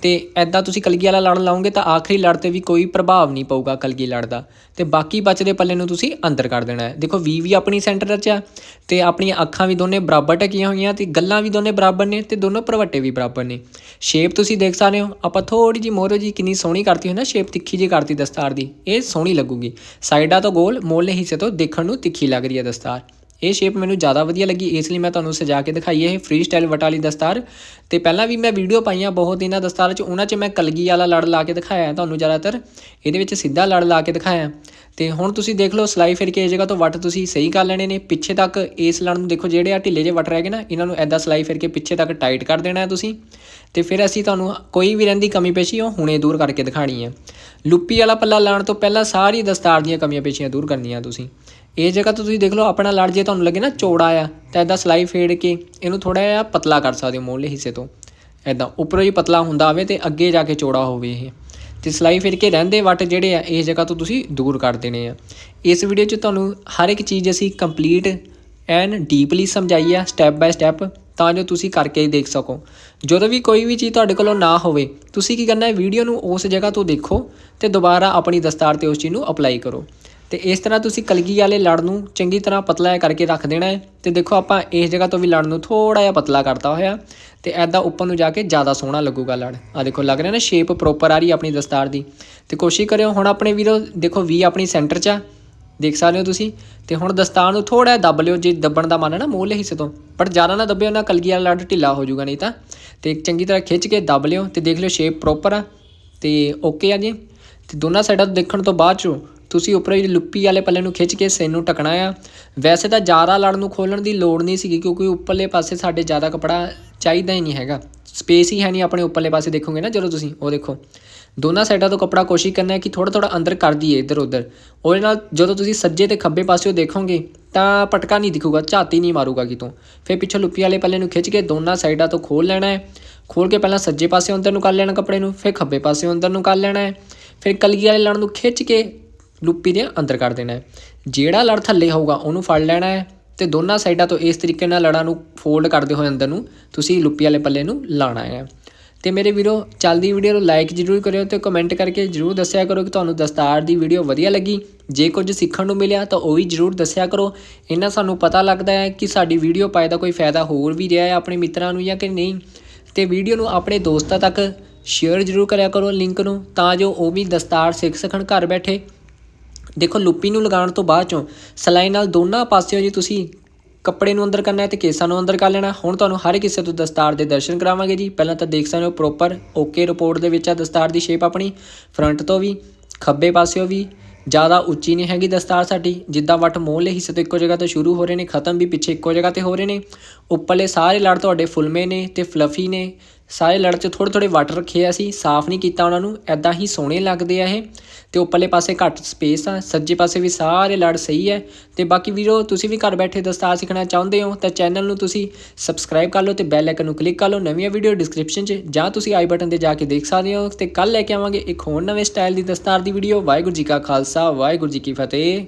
ਤੇ ਐਦਾਂ ਤੁਸੀਂ ਕਲਗੀ ਵਾਲਾ ਲੜ ਲਾਓਗੇ ਤਾਂ ਆਖਰੀ ਲੜ ਤੇ ਵੀ ਕੋਈ ਪ੍ਰਭਾਵ ਨਹੀਂ ਪਊਗਾ ਕਲਗੀ ਲੜ ਦਾ। ਤੇ ਬਾਕੀ ਬਚਦੇ ਪੱਲੇ ਨੂੰ ਤੁਸੀਂ ਅੰਦਰ ਕਰ ਦੇਣਾ ਹੈ। ਦੇਖੋ, ਵੀ ਵੀ ਆਪਣੀ ਸੈਂਟਰ 'ਚ ਆ ਤੇ ਆਪਣੀਆਂ ਅੱਖਾਂ ਵੀ ਦੋਨੇ ਬਰਾਬਰ ਟਕੀਆਂ ਹੋਈਆਂ ਤੇ ਗੱਲਾਂ ਵੀ ਦੋਨੇ ਬਰਾਬਰ ਨੇ ਤੇ ਦੋਨੋਂ ਪ੍ਰਵੱਟੇ ਵੀ ਬਰਾਬਰ ਨੇ। ਸ਼ੇਪ ਤੁਸੀਂ ਦੇਖ ਸਕਦੇ ਹੋ। ਆਪਾਂ ਥੋੜੀ ਜੀ ਮੋਹਰੋ ਜੀ ਕਿੰਨੀ ਸੋਹਣੀ ਕਰਤੀ ਹੋਈ ਨਾ, ਸ਼ੇਪ ਤਿੱਖੀ ਜੀ ਕਰਤੀ ਦਸਤਾਰ ਦੀ। ਇਹ ਸੋਹਣੀ ਲੱਗੂਗੀ। ਸਾਈਡਾਂ ਤੋਂ ਗੋਲ ਮੋਲੇ ਹਿੱਸੇ ਤੋਂ ਦੇਖਣ ਨੂੰ ਤਿੱਖੀ ਲੱਗ ਰਹੀ ਹੈ ਦਸਤਾਰ। ਇਹ ਸ਼ੇਪ ਮੈਨੂੰ ਜ਼ਿਆਦਾ ਵਧੀਆ ਲੱਗੀ, ਇਸ ਲਈ ਮੈਂ ਤੁਹਾਨੂੰ ਸਜਾ ਕੇ ਦਿਖਾਈ ਇਹ ਫ੍ਰੀ ਸਟਾਈਲ ਵਟ ਵਾਲੀ ਦਸਤਾਰ। ਤੇ ਪਹਿਲਾਂ ਵੀ ਮੈਂ ਵੀਡੀਓ ਪਾਈਆਂ ਬਹੁਤ ਇਹਨਾਂ ਦਸਤਾਰਾਂ 'ਚ, ਉਹਨਾਂ 'ਚ ਮੈਂ ਕਲਗੀ ਵਾਲਾ ਲੜ ਲਾ ਕੇ ਦਿਖਾਇਆ ਤੁਹਾਨੂੰ ਜ਼ਿਆਦਾਤਰ। ਇਹਦੇ ਵਿੱਚ ਸਿੱਧਾ ਲੜ ਲਾ ਕੇ ਦਿਖਾਇਆ। ਤੇ ਹੁਣ ਤੁਸੀਂ ਦੇਖ ਲਓ ਸਲਾਈ ਫਿਰ ਕੇ ਇਹ ਜਗ੍ਹਾ ਤੋਂ ਵੱਟ ਤੁਸੀਂ ਸਹੀ ਕਰ ਲੈਣੇ ਨੇ। ਪਿੱਛੇ ਤੱਕ ਇਸ ਲੜ ਨੂੰ ਦੇਖੋ ਜਿਹੜੇ ਆ ਢਿੱਲੇ ਜਿਹੇ ਵੱਟ ਰਹਿ ਗਏ ਨਾ, ਇਹਨਾਂ ਨੂੰ ਐਦਾਂ ਸਲਾਈ ਫਿਰ ਕੇ ਪਿੱਛੇ ਤੱਕ ਟਾਈਟ ਕਰ ਦੇਣਾ ਹੈ ਤੁਸੀਂ। ਤੇ ਫਿਰ ਅਸੀਂ ਤੁਹਾਨੂੰ ਕੋਈ ਵੀ ਰਹਿੰਦੀ ਕਮੀ ਪੇਸ਼ੀ ਉਹ ਹੁਣੇ ਦੂਰ ਕਰਕੇ ਦਿਖਾਣੀ ਹੈ। ਲੁੱਪੀ ਵਾਲਾ ਪੱਲਾ ਲਾਉਣ ਤੋਂ ਪਹਿਲਾਂ ਸਾਰੀ ਦਸਤਾਰ ਦੀਆਂ ਕਮੀਆਂ ਪੇਸ਼ੀਆਂ ਦੂਰ ਕਰਨੀਆਂ ਤੁਸੀਂ। ਇਹ ਜਗ੍ਹਾ ਤੋਂ ਤੁਸੀਂ ਦੇਖ ਲਓ, ਆਪਣਾ ਲੜ ਜੇ ਤੁਹਾਨੂੰ ਲੱਗੇ ਨਾ ਚੌੜਾ ਆ, ਤਾਂ ਐਦਾਂ ਸਲਾਈ ਫੇੜ ਕੇ ਇਹਨੂੰ ਥੋੜਾ ਜਿਹਾ ਪਤਲਾ ਕਰ ਸਕਦੇ ਹੋ ਮੋਹਲੇ ਹਿੱਸੇ ਤੋਂ। ਐਦਾਂ ਉੱਪਰੋਂ ਹੀ ਪਤਲਾ ਹੁੰਦਾ ਆਵੇ ਤੇ ਅੱਗੇ ਜਾ ਕੇ ਚੌੜਾ ਹੋਵੇ ਇਹ। ਤੇ ਸਲਾਈ ਫਿਰ ਕੇ ਰਹਿੰਦੇ ਵੱਟ ਜਿਹੜੇ ਆ ਇਸ ਜਗ੍ਹਾ ਤੋਂ ਤੁਸੀਂ ਦੂਰ ਕਰ ਦੇਣੇ ਆ। ਇਸ ਵੀਡੀਓ 'ਚ ਤੁਹਾਨੂੰ ਹਰ ਇੱਕ ਚੀਜ਼ ਅਸੀਂ ਕੰਪਲੀਟ ਐਨ ਡੀਪਲੀ ਸਮਝਾਈ ਆ ਸਟੈਪ ਬਾਏ ਸਟੈਪ ਤਾਂ ਜੋ ਤੁਸੀਂ ਕਰਕੇ ਹੀ ਦੇਖ ਸਕੋ। ਜਦੋਂ ਵੀ ਕੋਈ ਵੀ ਚੀਜ਼ ਤੁਹਾਡੇ ਕੋਲੋਂ ਨਾ ਹੋਵੇ, ਤੁਸੀਂ ਕੀ ਕਰਨਾ ਹੈ ਵੀਡੀਓ ਨੂੰ ਉਸ ਜਗ੍ਹਾ ਤੋਂ ਦੇਖੋ ਤੇ ਦੁਬਾਰਾ ਆਪਣੀ ਦਸਤਾਰ ਤੇ ਉਸ ਚੀਜ਼ ਨੂੰ ਅਪਲਾਈ ਕਰੋ। ਤੇ ਇਸ ਤਰ੍ਹਾਂ ਤੁਸੀਂ ਕਲਗੀ ਵਾਲੇ ਲੜ ਨੂੰ ਚੰਗੀ ਤਰ੍ਹਾਂ ਪਤਲਾ ਕਰਕੇ ਰੱਖ ਦੇਣਾ ਹੈ। ਤੇ ਦੇਖੋ ਆਪਾਂ ਇਸ ਜਗ੍ਹਾ ਤੋਂ ਵੀ ਲੜ ਨੂੰ ਥੋੜਾ ਜਿਹਾ ਪਤਲਾ ਕਰਤਾ ਹੋਇਆ। ਤੇ ਐਦਾਂ ਉੱਪਰ ਨੂੰ ਜਾ ਕੇ ਜ਼ਿਆਦਾ ਸੋਹਣਾ ਲੱਗੂਗਾ ਲੜ। ਆ ਦੇਖੋ, ਲੱਗ ਰਿਹਾ ਨਾ ਸ਼ੇਪ ਪ੍ਰੋਪਰ ਆ ਰਹੀ ਆਪਣੀ ਦਸਤਾਰ ਦੀ। ਤੇ ਕੋਸ਼ਿਸ਼ ਕਰਿਓ, ਹੁਣ ਆਪਣੇ ਵੀਰੋ, ਦੇਖੋ ਵੀ ਆਪਣੀ ਸੈਂਟਰ 'ਚ ਆ। ਦੇਖ ਸਕਦੇ ਹੋ ਤੁਸੀਂ। ਤੇ ਹੁਣ ਦਸਤਾਰ ਨੂੰ ਥੋੜਾ ਜਿਹਾ ਦੱਬ ਲਿਓ, ਜੇ ਦੱਬਣ ਦਾ ਮਨ ਹੈ ਨਾ ਮੂਹਰਲੇ ਹਿੱਸੇ ਤੋਂ। ਪਰ ਜ਼ਿਆਦਾ ਨਾ ਦੱਬਿਓ, ਨਾ ਕਲਗੀ ਵਾਲਾ ਲੜ ਢਿੱਲਾ ਹੋ ਜਾਊਗਾ, ਨਹੀਂ ਤਾਂ। ਤੇ ਚੰਗੀ ਤਰ੍ਹਾਂ ਖਿੱਚ ਕੇ ਦੱਬ ਲਿਓ ਤੇ ਦੇਖ ਲਿਓ ਸ਼ੇਪ ਪ੍ਰੋਪਰ ਆ। ਤੇ ਓਕੇ ਆ ਜੀ। ਤੇ ਦੋਨਾਂ ਸਾਈਡਾਂ ਤੋਂ ਦੇਖਣ ਤੋਂ ਬਾਅਦ ਚੋਂ ਤੁਸੀਂ ਉੱਪਰ ਜਿਹੜੀ ਲੁੱਪੀ ਵਾਲੇ ਪੱਲੇ ਨੂੰ ਖਿੱਚ ਕੇ ਸਿਰ ਨੂੰ ਟਕਣਾ ਆ। ਵੈਸੇ ਤਾਂ ਜ਼ਿਆਦਾ ਲੜ ਨੂੰ ਖੋਲਣ ਦੀ ਲੋੜ ਨਹੀਂ ਸੀਗੀ ਕਿਉਂਕਿ ਉੱਪਰਲੇ ਪਾਸੇ ਸਾਡੇ ਜ਼ਿਆਦਾ ਕਪੜਾ ਚਾਹੀਦਾ ਹੀ ਨਹੀਂ ਹੈਗਾ। ਸਪੇਸ ਹੀ ਹੈ ਨਹੀਂ ਆਪਣੇ ਉੱਪਰਲੇ ਪਾਸੇ ਦੇਖੋਗੇ ਨਾ ਜਦੋਂ ਤੁਸੀਂ, ਉਹ ਦੇਖੋ। ਦੋਨਾਂ ਸਾਈਡਾਂ ਤੋਂ ਕੱਪੜਾ ਕੋਸ਼ਿਸ਼ ਕਰਨਾ ਹੈ ਕਿ ਥੋੜਾ ਥੋੜਾ ਅੰਦਰ ਕਰ ਦਈਏ ਇੱਧਰ ਉੱਧਰ ਉਹਦੇ ਨਾਲ ਜਦੋਂ ਤੁਸੀਂ ਸੱਜੇ ਤੇ ਖੱਬੇ ਪਾਸਿਓ ਦੇਖੋਗੇ ਤਾਂ ਪਟਕਾ ਨਹੀਂ ਦਿਖੂਗਾ, ਝਾਤੀ ਨਹੀਂ ਮਾਰੂਗਾ ਕਿਤੋਂ। ਫਿਰ ਪਿੱਛੋਂ ਲੁੱਪੀ ਵਾਲੇ ਪੱਲੇ ਨੂੰ ਖਿੱਚ ਕੇ ਦੋਨਾਂ ਸਾਈਡਾਂ ਤੋਂ ਖੋਲ ਲੈਣਾ ਹੈ। ਖੋਲ ਕੇ ਪਹਿਲਾਂ ਸੱਜੇ ਪਾਸੇ ਅੰਦਰ ਨੂੰ ਕਰ ਲੈਣਾ ਕੱਪੜੇ ਨੂੰ, ਫਿਰ ਖੱਬੇ ਪਾਸੇ ਅੰਦਰ ਨੂੰ ਕਰ ਲੈਣਾ ਹੈ। ਫਿਰ ਕਲਗੀ ਵਾਲੇ ਲੜ ਨੂੰ ਖਿੱਚ ਕੇ ਲੁੱਪੀ ਦੇ ਅੰਦਰ ਕਰ ਦੇਣਾ ਹੈ। ਜਿਹੜਾ ਲੜ ਥੱਲੇ ਹੋਊਗਾ, ਉਹਨੂੰ ਫੜ ਲੈਣਾ ਹੈ ਤੇ ਦੋਨਾਂ ਸਾਈਡਾਂ ਤੋਂ ਇਸ ਤਰੀਕੇ ਨਾਲ ਲੜਾਂ ਨੂੰ ਫੋਲਡ ਕਰਦੇ ਹੋਏ ਅੰਦਰ ਨੂੰ ਤੁਸੀਂ ਲੁੱਪੀ ਵਾਲੇ ਪੱਲੇ ਨੂੰ ਲਾਣਾ ਹੈ। ਤੇ ਮੇਰੇ ਵੀਰੋ, ਚੱਲਦੀ ਵੀਡੀਓ ਨੂੰ ਲਾਈਕ ਜ਼ਰੂਰ ਕਰਿਓ ਤੇ ਕਮੈਂਟ ਕਰਕੇ ਜ਼ਰੂਰ ਦੱਸਿਆ ਕਰੋ ਕਿ ਤੁਹਾਨੂੰ ਦਸਤਾਰ ਦੀ ਵੀਡੀਓ ਵਧੀਆ ਲੱਗੀ। ਜੇ ਕੁਝ ਸਿੱਖਣ ਨੂੰ ਮਿਲਿਆ ਤਾਂ ਉਹ ਵੀ ਜ਼ਰੂਰ ਦੱਸਿਆ ਕਰੋ। ਇਹਨਾਂ ਸਾਨੂੰ ਪਤਾ ਲੱਗਦਾ ਹੈ ਕਿ ਸਾਡੀ ਵੀਡੀਓ ਪਾਏ ਦਾ ਕੋਈ ਫਾਇਦਾ ਹੋਰ ਵੀ ਰਿਹਾ ਹੈ ਆਪਣੇ ਮਿੱਤਰਾਂ ਨੂੰ ਜਾਂ ਕਿ ਨਹੀਂ। ਤੇ ਵੀਡੀਓ ਨੂੰ ਆਪਣੇ ਦੋਸਤਾਂ ਤੱਕ ਸ਼ੇਅਰ ਜ਼ਰੂਰ ਕਰਿਆ ਕਰੋ ਲਿੰਕ ਨੂੰ, ਤਾਂ ਜੋ ਉਹ ਵੀ ਦਸਤਾਰ ਸਿੱਖ ਸਕਣ ਘਰ ਬੈਠੇ। ਦੇਖੋ, ਲੁੱਪੀ ਨੂੰ ਲਗਾਉਣ ਤੋਂ ਬਾਅਦ ਚੋਂ ਸਲਾਈ ਨਾਲ ਦੋਨਾਂ ਪਾਸਿਓਂ ਜੀ ਤੁਸੀਂ ਕੱਪੜੇ ਨੂੰ ਅੰਦਰ ਕਰਨਾ ਹੈ ਤੇ ਕੇਸਾਂ ਨੂੰ ਅੰਦਰ ਕਰ ਲੈਣਾ ਹੁਣ ਤੁਹਾਨੂੰ ਹਰ ਕਿਸੇ ਤੋਂ ਦਸਤਾਰ ਦੇ ਦਰਸ਼ਨ ਕਰਾਵਾਂਗੇ ਜੀ। ਪਹਿਲਾਂ ਤਾਂ ਦੇਖ ਸਕਦੇ ਹੋ ਪ੍ਰੋਪਰ ਓਕੇ ਰਿਪੋਰਟ ਦੇ ਵਿੱਚ ਆ ਦਸਤਾਰ ਦੀ ਸ਼ੇਪ ਆਪਣੀ। ਫਰੰਟ ਤੋਂ ਵੀ, ਖੱਬੇ ਪਾਸਿਓਂ ਵੀ, ਜ਼ਿਆਦਾ ਉੱਚੀ ਨਹੀਂ ਹੈਗੀ ਦਸਤਾਰ ਸਾਡੀ। ਜਿੱਦਾਂ ਵੱਟ ਮੋਹਲੇ ਹਿੱਸੇ ਤੋਂ ਇੱਕੋ ਜਗ੍ਹਾ ਤੋਂ ਸ਼ੁਰੂ ਹੋ ਰਹੇ ਨੇ, ਖਤਮ ਵੀ ਪਿੱਛੇ ਇੱਕੋ ਜਗ੍ਹਾ ਤੇ ਹੋ ਰਹੇ ਨੇ। ਉੱਪਰਲੇ ਸਾਰੇ ਲੜ ਤੁਹਾਡੇ ਫੁੱਲਮੇ ਨੇ ਤੇ ਫਲਫੀ ਨੇ। ਸਾਰੇ ਲੜ 'ਚ ਥੋੜ੍ਹੇ ਥੋੜ੍ਹੇ ਵਾਟਰ ਰੱਖੇ ਆ ਅਸੀਂ, ਸਾਫ਼ ਨਹੀਂ ਕੀਤਾ ਉਹਨਾਂ ਨੂੰ ਐਦਾਂ ਹੀ ਸੋਹਣੇ ਲੱਗਦੇ ਆ ਇਹ। ਤੇ ਉੱਪਰਲੇ ਪਾਸੇ ਘੱਟ ਸਪੇਸ ਆ, ਸੱਜੇ ਪਾਸੇ ਵੀ ਸਾਰੇ ਲੜ ਸਹੀ ਹੈ ਤੇ ਬਾਕੀ ਵੀਰੋ, ਤੁਸੀਂ ਵੀ ਘਰ ਬੈਠੇ ਦਸਤਾਰ ਸਿੱਖਣਾ ਚਾਹੁੰਦੇ ਹੋ, ਤਾਂ ਚੈਨਲ ਨੂੰ ਤੁਸੀਂ ਸਬਸਕ੍ਰਾਈਬ ਕਰ ਲਓ ਤੇ ਬੈਲ ਆਈਕਨ ਨੂੰ ਕਲਿੱਕ ਕਰ ਲਓ। ਨਵੀਆਂ ਵੀਡੀਓ ਡਿਸਕ੍ਰਿਪਸ਼ਨ 'ਚ ਜਾਂ ਤੁਸੀਂ ਆਈ ਬਟਨ ਤੇ ਜਾ ਕੇ ਦੇਖ ਸਕਦੇ ਹੋ। ਤੇ ਕੱਲ ਲੈ ਕੇ ਆਵਾਂਗੇ ਇੱਕ ਹੋਰ ਨਵੇਂ ਸਟਾਈਲ ਦੀ ਦਸਤਾਰ ਦੀ ਵੀਡੀਓ ਵਾਹਿਗੁਰੂ ਜੀ ਕਾ ਖਾਲਸਾ, ਵਾਹਿਗੁਰੂ ਜੀ ਕੀ ਫਤਿਹ।